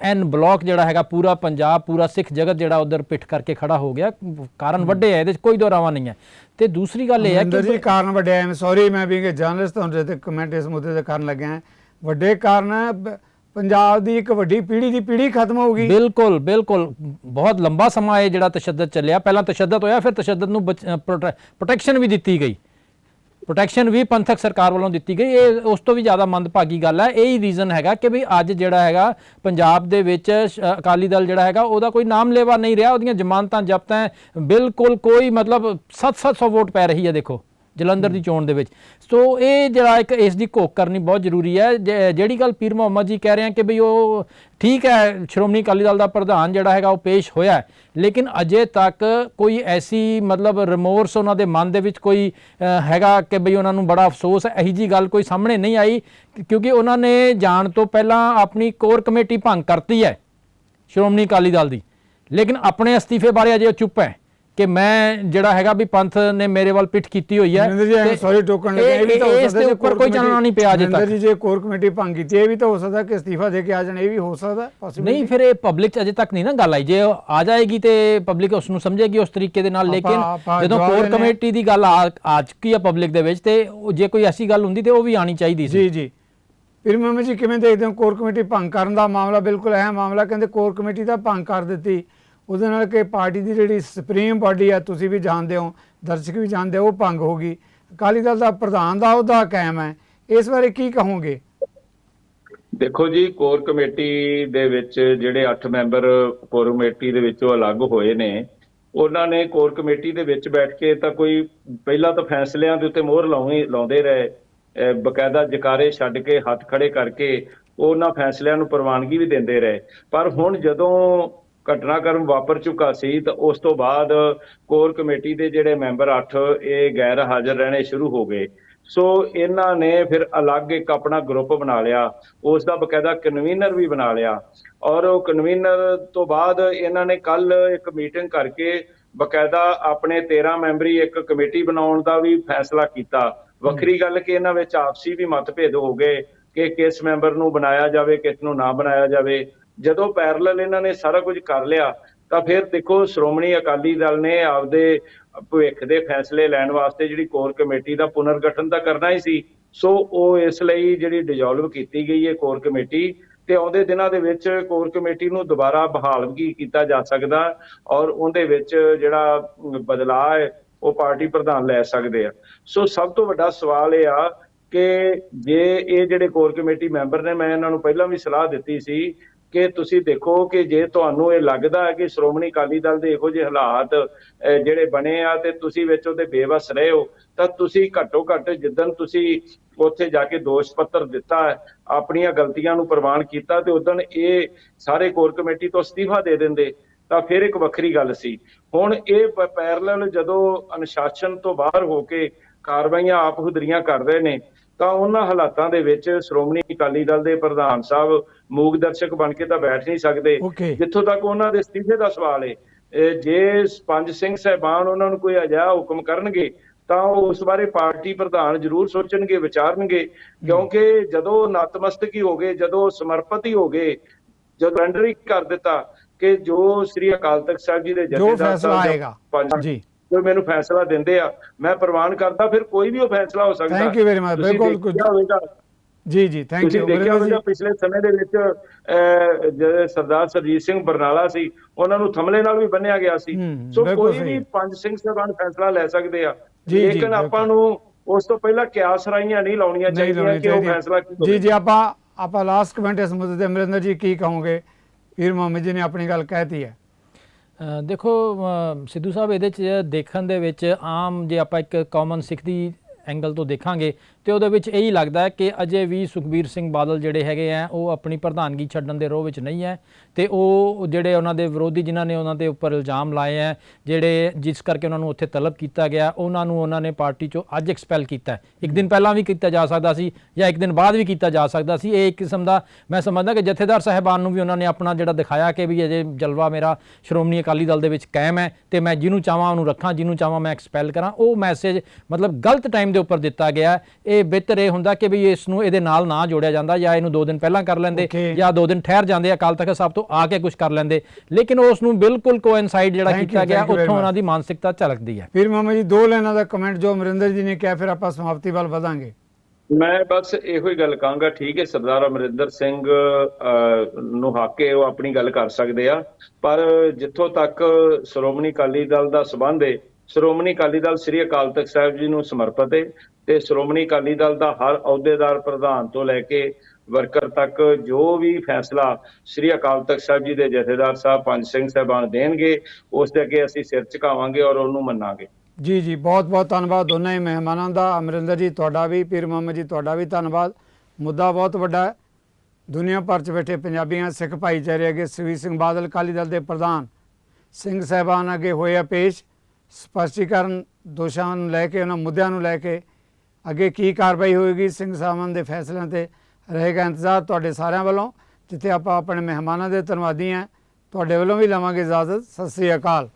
ਐਨ ਬਲਾਕ ਜਿਹੜਾ ਹੈਗਾ ਪੂਰਾ ਪੰਜਾਬ ਪੂਰਾ ਸਿੱਖ ਜਗਤ ਜਿਹੜਾ ਉਧਰ ਪਿੱਠ ਕਰਕੇ ਖੜਾ ਹੋ ਗਿਆ। ਕਾਰਨ ਵੱਡੇ ਹੈ ਇਹਦੇ 'ਚ ਕੋਈ ਦੋਰਾਵਾ ਨਹੀਂ ਹੈ। ਤੇ ਦੂਸਰੀ ਗੱਲ ਇਹ ਹੈ ਅੰਦਰ ਜੀ ਕਿ ਕਾਰਨ ਵੱਡੇ ਐਮ ਸੌਰੀ ਮੈਂ ਵੀ ਕਿ ਜਰਨਲਿਸਟ ਹਾਂ ਜਿਹਦੇ ਕਮੈਂਟ ਇਸ ਮੁੱਦੇ ਤੇ ਕਰਨ ਲੱਗਿਆ। ਹਾਂ। ਵੱਡੇ ਕਾਰਨ ਹੈ ਪੰਜਾਬ ਦੀ ਇੱਕ ਵੱਡੀ ਪੀੜ੍ਹੀ ਦੀ ਪੀੜ੍ਹੀ ਖਤਮ ਹੋਊਗੀ। ਬਿਲਕੁਲ ਬਿਲਕੁਲ। ਬਹੁਤ ਲੰਬਾ ਸਮਾਂ ਇਹ ਜਿਹੜਾ ਤਸ਼ੱਦਦ ਚੱਲਿਆ। ਪਹਿਲਾਂ ਤਸ਼ੱਦਦ ਹੋਇਆ ਫਿਰ ਤਸ਼ੱਦਦ ਨੂੰ ਪ੍ਰੋਟੈਕਸ਼ਨ ਵੀ ਦਿੱਤੀ ਗਈ। ਪ੍ਰੋਟੈਕਸ਼ਨ ਵੀ ਪੰਥਕ ਸਰਕਾਰ ਵੱਲੋਂ ਦਿੱਤੀ ਗਈ। ਇਹ ਉਸ ਤੋਂ ਵੀ ਜ਼ਿਆਦਾ ਮੰਦਭਾਗੀ ਗੱਲ ਹੈ। ਇਹ ਹੀ ਰੀਜ਼ਨ ਹੈਗਾ ਕਿ ਵੀ ਅੱਜ ਜਿਹੜਾ ਹੈਗਾ, ਪੰਜਾਬ ਦੇ ਵਿੱਚ ਸ਼- ਅਕਾਲੀ ਦਲ ਜਿਹੜਾ ਹੈਗਾ, ਉਹਦਾ ਕੋਈ ਨਾਮ ਲੈਵਾ ਨਹੀਂ ਰਿਹਾ। ਉਹਦੀਆਂ ਜ਼ਮਾਨਤਾਂ ਜ਼ਬਤ ਬਿਲਕੁਲ ਕੋਈ ਮਤਲਬ 7-700 ਵੋਟ ਪੈ ਰਹੀ ਹੈ, ਦੇਖੋ। ਜਲੰਧਰ ਦੀ ਚੋਣ ਦੇ ਵਿੱਚ। ਸੋ ਇਹ ਜਿਹੜਾ ਇੱਕ ਇਸ ਦੀ ਘੋਖ ਕਰਨੀ ਬਹੁਤ ਜ਼ਰੂਰੀ ਹੈ। ਜੇ- ਜਿਹੜੀ ਗੱਲ ਪੀਰ ਮੁਹੰਮਦ ਜੀ ਕਹਿ ਰਹੇ ਹਨ ਕਿ ਵੀ ਉਹ ਠੀਕ ਹੈ, ਸ਼੍ਰੋਮਣੀ ਅਕਾਲੀ ਦਲ ਦਾ ਪ੍ਰਧਾਨ ਜਿਹੜਾ ਹੈਗਾ ਉਹ ਪੇਸ਼ ਹੋਇਆ ਲੇਕਿਨ ਅਜੇ ਤੱਕ ਕੋਈ ਐਸੀ ਮਤਲਬ ਰਿਮੋਰਸ ਉਹਨਾਂ ਦੇ ਮਨ ਦੇ ਵਿੱਚ ਕੋਈ ਹੈਗਾ ਕਿ ਬਈ ਉਹਨਾਂ ਨੂੰ ਬੜਾ ਅਫਸੋਸ ਹੈ? ਇਹੀ ਜੀ ਗੱਲ ਕੋਈ ਸਾਹਮਣੇ ਨਹੀਂ ਆਈ, ਕਿਉਂਕਿ ਉਹਨਾਂ ਨੇ ਜਾਣ ਤੋਂ ਪਹਿਲਾਂ ਆਪਣੀ ਕੋਰ ਕਮੇਟੀ ਭੰਗ ਕਰਤੀ ਹੈ ਸ਼੍ਰੋਮਣੀ ਅਕਾਲੀ ਦਲ ਦੀ। ਲੇਕਿਨ ਆਪਣੇ ਅਸਤੀਫੇ ਬਾਰੇ ਅਜੇ ਉਹ ਚੁੱਪ ਹੈ। ਕਿ ਮੈਂ ਜਿਹੜਾ ਹੈਗਾ ਵੀ ਪੰਥ ਨੇ ਮੇਰੇ ਵੱਲ ਪਿੱਠ ਕੀਤੀ ਹੋਈ ਹੈ ਅਮਰਿੰਦਰ ਜੀ ਤੇ ਸੌਰੀ ਟੋਕਣ ਲੱਗੇ ਇਹ- ਇਹ- ਇਸ ਦੇ ਉੱਪਰ ਕੋਈ ਚਾਨਣਾ ਨਹੀਂ ਪਿਆ ਅਜੇ ਤੱਕ ਜੀ ਜੇ ਕੋਰ ਕਮੇਟੀ ਭੰਗ ਕੀਤੀ ਇਹ ਵੀ ਤਾਂ ਹੋ ਸਕਦਾ ਕਿ ਅਸਤੀਫਾ ਦੇ ਕੇ ਆ ਜਾਣ ਇਹ ਵੀ ਹੋ ਸਕਦਾ। ਨਹੀਂ ਫਿਰ ਇਹ ਪਬਲਿਕ ਅਜੇ ਤੱਕ ਨਹੀਂ ਨਾ ਗੱਲ ਆਈ। ਜੇ ਆ ਜਾਏਗੀ ਤੇ ਪਬਲਿਕ ਉਸ ਨੂੰ ਸਮਝੇਗੀ ਉਸ ਤਰੀਕੇ ਦੇ ਨਾਲ ਲੇਕਿਨ ਜਦੋਂ ਕੋਰ ਕਮੇਟੀ ਦੀ ਗੱਲ ਆ ਚੁੱਕੀ ਹੈ ਪਬਲਿਕ ਦੇ ਵਿੱਚ ਤੇ ਜੇ ਕੋਈ ਐਸੀ ਗੱਲ ਹੁੰਦੀ ਤੇ ਉਹ ਵੀ ਆਣੀ ਚਾਹੀਦੀ ਸੀ। ਜੀ ਜੀ। ਫਿਰ ਮਾਮਾ ਜੀ ਕਿਵੇਂ ਦੇਖਦੇ ਹੋ ਕੋਰ ਕਮੇਟੀ ਭੰਗ ਕਰਨ ਦਾ ਮਾਮਲਾ? ਬਿਲਕੁਲ ਅਹਿਮ ਮਾਮਲਾ ਕਹਿੰਦੇ ਕੋਰ ਕਮੇਟੀ ਦਾ ਭੰਗ ਕਰ ਦਿੱਤੀ। ਉਹਦੇ ਨਾਲ ਕਿ ਪਾਰਟੀ ਦੀ ਜਿਹੜੀ ਸੁਪਰੀਮ ਬਾਡੀ ਹੈ ਤੁਸੀਂ ਵੀ ਜਾਣਦੇ ਹੋ, ਦਰਸ਼ਕ ਵੀ ਜਾਣਦੇ ਹੋ, ਉਹ ਭੰਗ ਹੋ ਗਈ। ਅਕਾਲੀ ਦਲ ਦਾ ਪ੍ਰਧਾਨ ਦਾ ਅਹੁਦਾ ਕਾਇਮ ਹੈ। ਇਸ ਬਾਰੇ ਕੀ ਕਹੋਗੇ? ਦੇਖੋ ਜੀ, ਕੋਰ ਕਮੇਟੀ ਦੇ ਵਿੱਚ ਜਿਹੜੇ 8 ਮੈਂਬਰ ਕੋਰ ਕਮੇਟੀ ਦੇ ਵਿੱਚੋਂ ਅਲੱਗ ਹੋਏ ਨੇ, ਉਹਨਾਂ ਨੇ ਕੋਰ ਕਮੇਟੀ ਦੇ ਵਿੱਚ ਬੈਠ ਕੇ ਤਾਂ ਕੋਈ ਪਹਿਲਾਂ ਤਾਂ ਫੈਸਲਿਆਂ ਦੇ ਉੱਤੇ ਮੋਹਰ ਲਾਉਣੀ, ਲਾਉਂਦੇ ਰਹੇ। ਬਕਾਇਦਾ ਜਕਾਰੇ ਛੱਡ ਕੇ, ਹੱਥ ਖੜੇ ਕਰਕੇ ਉਹਨਾਂ ਫੈਸਲਿਆਂ ਨੂੰ ਪ੍ਰਵਾਨਗੀ ਵੀ ਦਿੰਦੇ ਰਹੇ। ਪਰ ਹੁਣ ਜਦੋਂ ਘਟਨਾਕ੍ਰਮ ਵਾਪਰ ਚੁੱਕਾ ਸੀ ਤਾਂ ਉਸ ਤੋਂ ਬਾਅਦ ਕੋਰ ਕਮੇਟੀ ਦੇ ਜਿਹੜੇ ਮੈਂਬਰ 8 ਇਹ ਗੈਰ ਹਾਜ਼ਰ ਰਹਿਣੇ ਸ਼ੁਰੂ ਹੋ ਗਏ। ਸੋ ਇਹਨਾਂ ਨੇ ਫਿਰ ਅਲੱਗ ਇੱਕ ਆਪਣਾ ਗਰੁੱਪ ਬਣਾ ਲਿਆ। ਉਸ ਦਾ ਬਕਾਇਦਾ ਕਨਵੀਨਰ ਵੀ ਬਣਾ ਲਿਆ। ਔਰ ਉਹ ਕਨਵੀਨਰ ਤੋਂ ਬਾਅਦ ਇਹਨਾਂ ਨੇ ਕੱਲ ਇੱਕ ਮੀਟਿੰਗ ਕਰਕੇ ਬਕਾਇਦਾ ਆਪਣੇ 13 ਮੈਂਬਰੀ ਇੱਕ ਕਮੇਟੀ ਬਣਾਉਣ ਦਾ ਵੀ ਫੈਸਲਾ ਕੀਤਾ। ਵੱਖਰੀ ਗੱਲ ਕਿ ਇਹਨਾਂ ਵਿੱਚ ਆਪਸੀ ਵੀ ਮਤਭੇਦ ਹੋ ਗਏ ਕਿ ਕਿਸ ਮੈਂਬਰ ਨੂੰ ਬਣਾਇਆ ਜਾਵੇ, ਕਿਸ ਨੂੰ ਨਾ ਬਣਾਇਆ ਜਾਵੇ। ਜਦੋਂ ਪੈਰਲਲ ਇਹਨਾਂ ਨੇ ਸਾਰਾ ਕੁਝ ਕਰ ਲਿਆ, ਤਾਂ ਫਿਰ ਦੇਖੋ ਸ਼੍ਰੋਮਣੀ ਅਕਾਲੀ ਦਲ ਨੇ ਆਪਦੇ ਭਵਿੱਖ ਦੇ ਫੈਸਲੇ ਲੈਣ ਵਾਸਤੇ ਜਿਹੜੀ ਕੋਰ ਕਮੇਟੀ ਦਾ ਪੁਨਰਗਠਨ ਤਾਂ ਕਰਨਾ ਹੀ ਸੀ। ਸੋ ਉਹ ਇਸ ਲਈ ਜਿਹੜੀ ਡਿਸੋਲਵ ਕੀਤੀ ਗਈ ਹੈ ਕੋਰ ਕਮੇਟੀ ਤੇ ਆਉਂਦੇ ਦਿਨਾਂ ਦੇ ਵਿੱਚ ਕੋਰ ਕਮੇਟੀ ਨੂੰ ਦੁਬਾਰਾ ਬਹਾਲ ਵੀ ਕੀਤਾ ਜਾ ਸਕਦਾ ਔਰ ਉਹਦੇ ਵਿੱਚ ਜਿਹੜਾ ਬਦਲਾਅ ਹੈ, ਉਹ ਪਾਰਟੀ ਪ੍ਰਧਾਨ ਲੈ ਸਕਦੇ ਆ। ਸੋ ਸਭ ਤੋਂ ਵੱਡਾ ਸਵਾਲ ਇਹ ਆ ਕਿ ਜੇ ਇਹ ਜਿਹੜੇ ਕੋਰ ਕਮੇਟੀ ਮੈਂਬਰ ਨੇ, ਮੈਂ ਇਹਨਾਂ ਨੂੰ ਪਹਿਲਾਂ ਵੀ ਸਲਾਹ ਦਿੱਤੀ ਸੀ ਕਿ ਤੁਸੀਂ ਦੇਖੋ ਕਿ ਜੇ ਤੁਹਾਨੂੰ ਇਹ ਲੱਗਦਾ ਹੈ ਕਿ ਸ਼੍ਰੋਮਣੀ ਅਕਾਲੀ ਦਲ ਦੇ ਇਹੋ ਜਿਹੇ ਹਾਲਾਤ ਜਿਹੜੇ ਬਣੇ ਆ ਤੇ ਤੁਸੀਂ ਵਿੱਚ ਉਹਦੇ ਬੇਵਸ ਰਹੇ ਹੋ, ਤਾਂ ਤੁਸੀਂ ਘੱਟੋ ਘੱਟ ਜਿੱਦਣ ਤੁਸੀਂ ਉੱਥੇ ਜਾ ਕੇ ਦੋਸ਼ ਪੱਤਰ ਦਿੱਤਾ, ਆਪਣੀਆਂ ਗਲਤੀਆਂ ਨੂੰ ਪ੍ਰਵਾਨ ਕੀਤਾ ਤੇ ਉਦੋਂ ਇਹ ਸਾਰੇ ਕੋਰ ਕਮੇਟੀ ਤੋਂ ਅਸਤੀਫਾ ਦੇ ਦਿੰਦੇ, ਤਾਂ ਫਿਰ ਇੱਕ ਵੱਖਰੀ ਗੱਲ ਸੀ। ਹੁਣ ਇਹ ਪੈਰਲਲ ਜਦੋਂ ਅਨੁਸ਼ਾਸਨ ਤੋਂ ਬਾਹਰ ਹੋ ਕੇ ਕਾਰਵਾਈਆਂ ਆਪ ਹੁਦਰੀਆਂ ਕਰ ਰਹੇ ਨੇ, ਤਾਂ ਉਹਨਾਂ ਹਾਲਾਤਾਂ ਦੇ ਵਿੱਚ ਸ਼੍ਰੋਮਣੀ ਅਕਾਲੀ ਦਲ ਦੇ ਪ੍ਰਧਾਨ ਸਾਹਿਬ ਮੂਕ ਦਰਸ਼ਕ ਬਣ ਕੇ ਤਾਂ ਬੈਠ ਨਹੀਂ ਸਕਦੇ. ਜਿੱਥੋਂ ਤੱਕ ਉਹਨਾਂ ਦੇ ਅਸਤੀਫੇ ਦਾ ਸਵਾਲ ਹੈ ਜੇ ਪੰਜ ਸਿੰਘ ਸਹਿਬਾਨ ਉਹਨਾਂ ਨੂੰ ਕੋਈ ਅਜਿਹਾ ਹੁਕਮ ਕਰਨਗੇ ਤਾਂ ਉਹ ਉਸ ਬਾਰੇ ਪਾਰਟੀ ਪ੍ਰਧਾਨ ਜ਼ਰੂਰ ਸੋਚਣਗੇ ਵਿਚਾਰਨਗੇ। ਕਿਉਂਕਿ ਜਦੋਂ ਨਤਮਸਤਕ ਹੀ ਹੋ ਗਏ ਜਦੋਂ ਸਮਰਪਿਤ ਹੀ ਹੋ ਗਏ ਜਦੋਂ ਹੀ ਕਰ ਦਿੱਤਾ ਕਿ ਜੋ ਸ੍ਰੀ ਅਕਾਲ ਤਖਤ ਸਾਹਿਬ ਜੀ ਦੇ ਜਥੇਦਾਰ ਸਾਹਿਬ ਜਾਂ ਜੀ ਕੋਈ ਮੈਨੂੰ ਫੈਸਲਾ ਦਿੰਦੇ ਆ ਮੈਂ ਪ੍ਰਵਾਨ ਕਰਦਾ ਫਿਰ ਕੋਈ ਵੀ ਉਹ ਫੈਸਲਾ ਹੋ ਸਕਦਾ। You very much. ਤੁਸੀਂ ਬਿਲਕੁਲ ਜੀ ਜੀ ਥੈਂਕ ਤੁਸੀਂ ਯੂ ਦੇਖਿਆ ਹੋਵੇਗਾ ਪਿਛਲੇ ਸਮੇਂ ਦੇ ਵਿੱਚ ਜਿਹੜੇ ਸਰਦਾਰ ਸਰਜੀਤ ਸਿੰਘ ਬਰਨਾਲਾ ਸੀ ਉਹਨਾਂ ਨੂੰ ਥਮਲੇ ਨਾਲ ਵੀ ਬੰਨਿਆ ਗਿਆ ਸੀ। ਸੋ ਕੋਈ। ਵੀ ਪੰਜ ਸਿੰਘ ਸਾਹਿਬਾਨ ਫੈਸਲਾ ਲੈ ਸਕਦੇ ਆ। ਜੀ, ਜੀ, ਲੇਕਿਨ ਆਪਾਂ ਨੂੰ ਉਸ ਤੋਂ ਪਹਿਲਾਂ ਕਿਆਸ ਰਾਈਆਂ ਨਹੀਂ ਲਾਉਣੀਆਂ ਚਾਹੀਦੀਆਂ ਕਿ ਉਹ ਫੈਸਲਾ ਕੀ ਜੀ ਜੀ ਆਪਾਂ ਆਪਾਂ ਲਾਸਟ ਕਮੈਂਟ ਇਸ ਮੁੱਦੇ ਤੇ ਅਮਰਿੰਦਰ ਜੀ ਕੀ ਕਹੋਗੇ? ਪੀਰ ਮੁਹੰਮਦ ਜੀ ਨੇ ਆਪਣੀ ਗੱਲ ਕਹਿਤੀ ਹੈ। ਦੇਖੋ ਸਿੱਧੂ ਸਾਹਿਬ ਇਹਦੇ ਚ ਦੇਖਣ ਦੇ ਵਿੱਚ ਆਮ ਜੇ ਆਪਾਂ ਇੱਕ ਕਾਮਨ ਸਿੱਖ ਦੀ ਐਂਗਲ ਤੋਂ ਦੇਖਾਂਗੇ ਤੇ ਉਹਦੇ ਵਿੱਚ ਇਹੀ ਲੱਗਦਾ ਹੈ ਕਿ ਅਜੇ ਵੀ ਸੁਖਬੀਰ ਸਿੰਘ ਬਾਦਲ ਜਿਹੜੇ ਹੈਗੇ ਆ, ਉਹ ਆਪਣੀ ਪ੍ਰਧਾਨਗੀ ਛੱਡਣ ਦੇ ਰੋਹ ਵਿੱਚ ਨਹੀਂ ਹੈ। ਤੇ ਉਹ ਜਿਹੜੇ ਉਹਨਾਂ ਦੇ ਵਿਰੋਧੀ ਜਿਨ੍ਹਾਂ ਨੇ ਉਹਨਾਂ ਦੇ ਉੱਪਰ ਇਲਜ਼ਾਮ ਲਾਏ ਆ ਜਿਹੜੇ ਜਿਸ ਕਰਕੇ ਉਹਨਾਂ ਨੂੰ ਉੱਥੇ ਤਲਬ ਕੀਤਾ ਗਿਆ ਉਹਨਾਂ ਨੂੰ ਉਹਨਾਂ ਨੇ ਪਾਰਟੀ ਚੋਂ ਅੱਜ ਐਕਸਪੈਲ ਕੀਤਾ। ਇੱਕ ਦਿਨ ਪਹਿਲਾਂ ਵੀ ਕੀਤਾ ਜਾ ਸਕਦਾ ਸੀ ਜਾਂ ਇੱਕ ਦਿਨ ਬਾਅਦ ਵੀ ਕੀਤਾ ਜਾ ਸਕਦਾ ਸੀ ਇਹ ਇੱਕ ਕਿਸਮ ਦਾ ਮੈਂ ਸਮਝਦਾ ਕਿ ਜਥੇਦਾਰ ਸਾਹਿਬਾਨ ਨੂੰ ਵੀ ਉਹਨਾਂ ਨੇ ਆਪਣਾ ਜਿਹੜਾ ਦਿਖਾਇਆ ਕਿ ਵੀ ਅਜੇ ਜਲਵਾ ਮੇਰਾ ਸ਼੍ਰੋਮਣੀ ਅਕਾਲੀ ਦਲ ਦੇ ਵਿੱਚ ਕਾਇਮ ਹੈ ਤੇ ਮੈਂ ਜਿਹਨੂੰ ਚਾਹਾਂ ਉਹਨੂੰ ਰੱਖਾਂ ਜਿਹਨੂੰ ਚਾਹਾਂ ਮੈਂ ਐਕਸਪੈਲ ਕਰਾਂ ਉਹ ਮੈਸੇਜ ਮਤਲਬ ਗਲਤ ਟਾਈਮ ਦੇ ਉੱਪਰ ਦਿੱਤਾ ਗਿਆ। ਇਹ ਬਿਹਤਰ ਇਹ ਹੁੰਦਾ ਕਿ ਵੀ ਇਸ ਨੂੰ ਇਹਦੇ ਨਾਲ ਨਾ ਜੋੜਿਆ ਜਾਂਦਾ ਜਾਂ ਇਹਨੂੰ 2 ਦਿਨ ਪਹਿਲਾਂ ਕਰ ਲੈਂਦੇ. ਜਾਂ 2 ਦਿਨ ਠਹਿਰ ਜਾਂਦੇ ਅਕਾਲ ਤਖਤ ਸਾਹਿਬ ਤੋਂ ਆ ਕੇ ਕੁਝ ਕਰ ਲੈਂਦੇ। ਲੇਕਿਨ ਉਸ ਨੂੰ ਬਿਲਕੁਲ ਕੋਇਨਸਾਈਡ ਜਿਹੜਾ ਕੀਤਾ ਗਿਆ ਉੱਥੋਂ ਉਹਨਾਂ. ਦੀ ਮਾਨਸਿਕਤਾ ਝਲਕਦੀ ਹੈ। ਪੀਰ ਮੁਹੰਮਦ ਜੀ ਦੋ ਲਾਈਨਾਂ ਦਾ ਕਮੈਂਟ ਜੋ ਅਮਰਿੰਦਰ ਜੀ ਨੇ ਕਿਹਾ ਫਿਰ ਆਪਾਂ ਸਮਾਪਤੀ ਵੱਲ ਵਧਾਂਗੇ। ਮੈਂ ਬਸ ਇਹੋ ਹੀ ਗੱਲ ਕਹਾਂਗਾ ਠੀਕ ਹੈ ਸਰਦਾਰ ਅਮਰਿੰਦਰ ਸਿੰਘ ਨੂੰ ਹਾਕੇ ਉਹ ਆਪਣੀ ਗੱਲ ਕਰ ਸਕਦੇ ਆ। ਪਰ ਜਿੱਥੋਂ ਤੱਕ ਸ਼੍ਰੋਮਣੀ ਅਕਾਲੀ ਦਲ ਦਾ ਸਬੰਧ ਹੈ ਸ਼੍ਰੋਮਣੀ ਅਕਾਲੀ ਦਲ ਸ੍ਰੀ ਅਕਾਲ ਤਖਤ ਸਾਹਿਬ ਜੀ ਨੂੰ ਸਮਰਪਿਤ ਹੈ ਤੇ ਸ਼੍ਰੋਮਣੀ ਅਕਾਲੀ ਦਲ ਦਾ ਹਰ ਅਹੁਦੇਦਾਰ ਪ੍ਰਧਾਨ ਤੋਂ ਲੈ ਕੇ ਵਰਕਰ ਤੱਕ ਜੋ ਵੀ ਫੈਸਲਾ ਸ੍ਰੀ ਅਕਾਲ ਤਖਤ ਸਾਹਿਬ ਜੀ ਦੇ ਜਥੇਦਾਰ ਸਾਹਿਬ, ਪੰਜ ਸਿੰਘ ਸਾਹਿਬਾਨ ਦੇਣਗੇ, ਉਸ ਦੇ ਅੱਗੇ ਅਸੀਂ ਸਿਰ ਝੁਕਾਵਾਂਗੇ ਔਰ ਉਹਨੂੰ ਮੰਨਾਂਗੇ। ਜੀ ਜੀ, ਬਹੁਤ ਬਹੁਤ ਧੰਨਵਾਦ ਦੋਨਾਂ ਹੀ ਮਹਿਮਾਨਾਂ ਦਾ। ਅਮਰਿੰਦਰ ਜੀ, ਤੁਹਾਡਾ ਵੀ, ਪੀਰ ਮੁਹੰਮਦ ਜੀ, ਤੁਹਾਡਾ ਵੀ ਧੰਨਵਾਦ। ਮੁੱਦਾ ਬਹੁਤ ਵੱਡਾ ਹੈ। ਦੁਨੀਆ ਭਰ 'ਚ ਬੈਠੇ ਪੰਜਾਬੀਆਂ, ਸਿੱਖ ਭਾਈਚਾਰੇ ਅੱਗੇ ਸੁਖਬੀਰ ਸਿੰਘ ਬਾਦਲ, ਅਕਾਲੀ ਦਲ ਦੇ ਪ੍ਰਧਾਨ ਸਿੰਘ ਸਾਹਿਬਾਨ ਅੱਗੇ ਹੋਏ ਆ ਪੇਸ਼। ਸਪਸ਼ਟੀਕਰਨ ਦੋਸ਼ਾਂ ਨੂੰ ਲੈ ਕੇ, ਉਹਨਾਂ ਮੁੱਦਿਆਂ ਨੂੰ ਲੈ ਕੇ ਅੱਗੇ ਕੀ ਕਾਰਵਾਈ ਹੋਏਗੀ, ਸਿੰਘ ਸਾਹਿਬਾਨ ਦੇ ਫੈਸਲਿਆਂ ਤੇ ਰਹੇਗਾ ਇੰਤਜ਼ਾਰ ਤੁਹਾਡੇ ਸਾਰਿਆਂ ਵੱਲੋਂ, ਜਿੱਥੇ ਆਪਾਂ ਆਪਣੇ ਮਹਿਮਾਨਾਂ ਦੇ ਧੰਨਵਾਦੀ ਹਾਂ। ਤੁਹਾਡੇ ਵੱਲੋਂ ਵੀ ਲਵਾਂਗੇ ਇਜਾਜ਼ਤ। ਸਤਿ ਸ੍ਰੀ ਅਕਾਲ।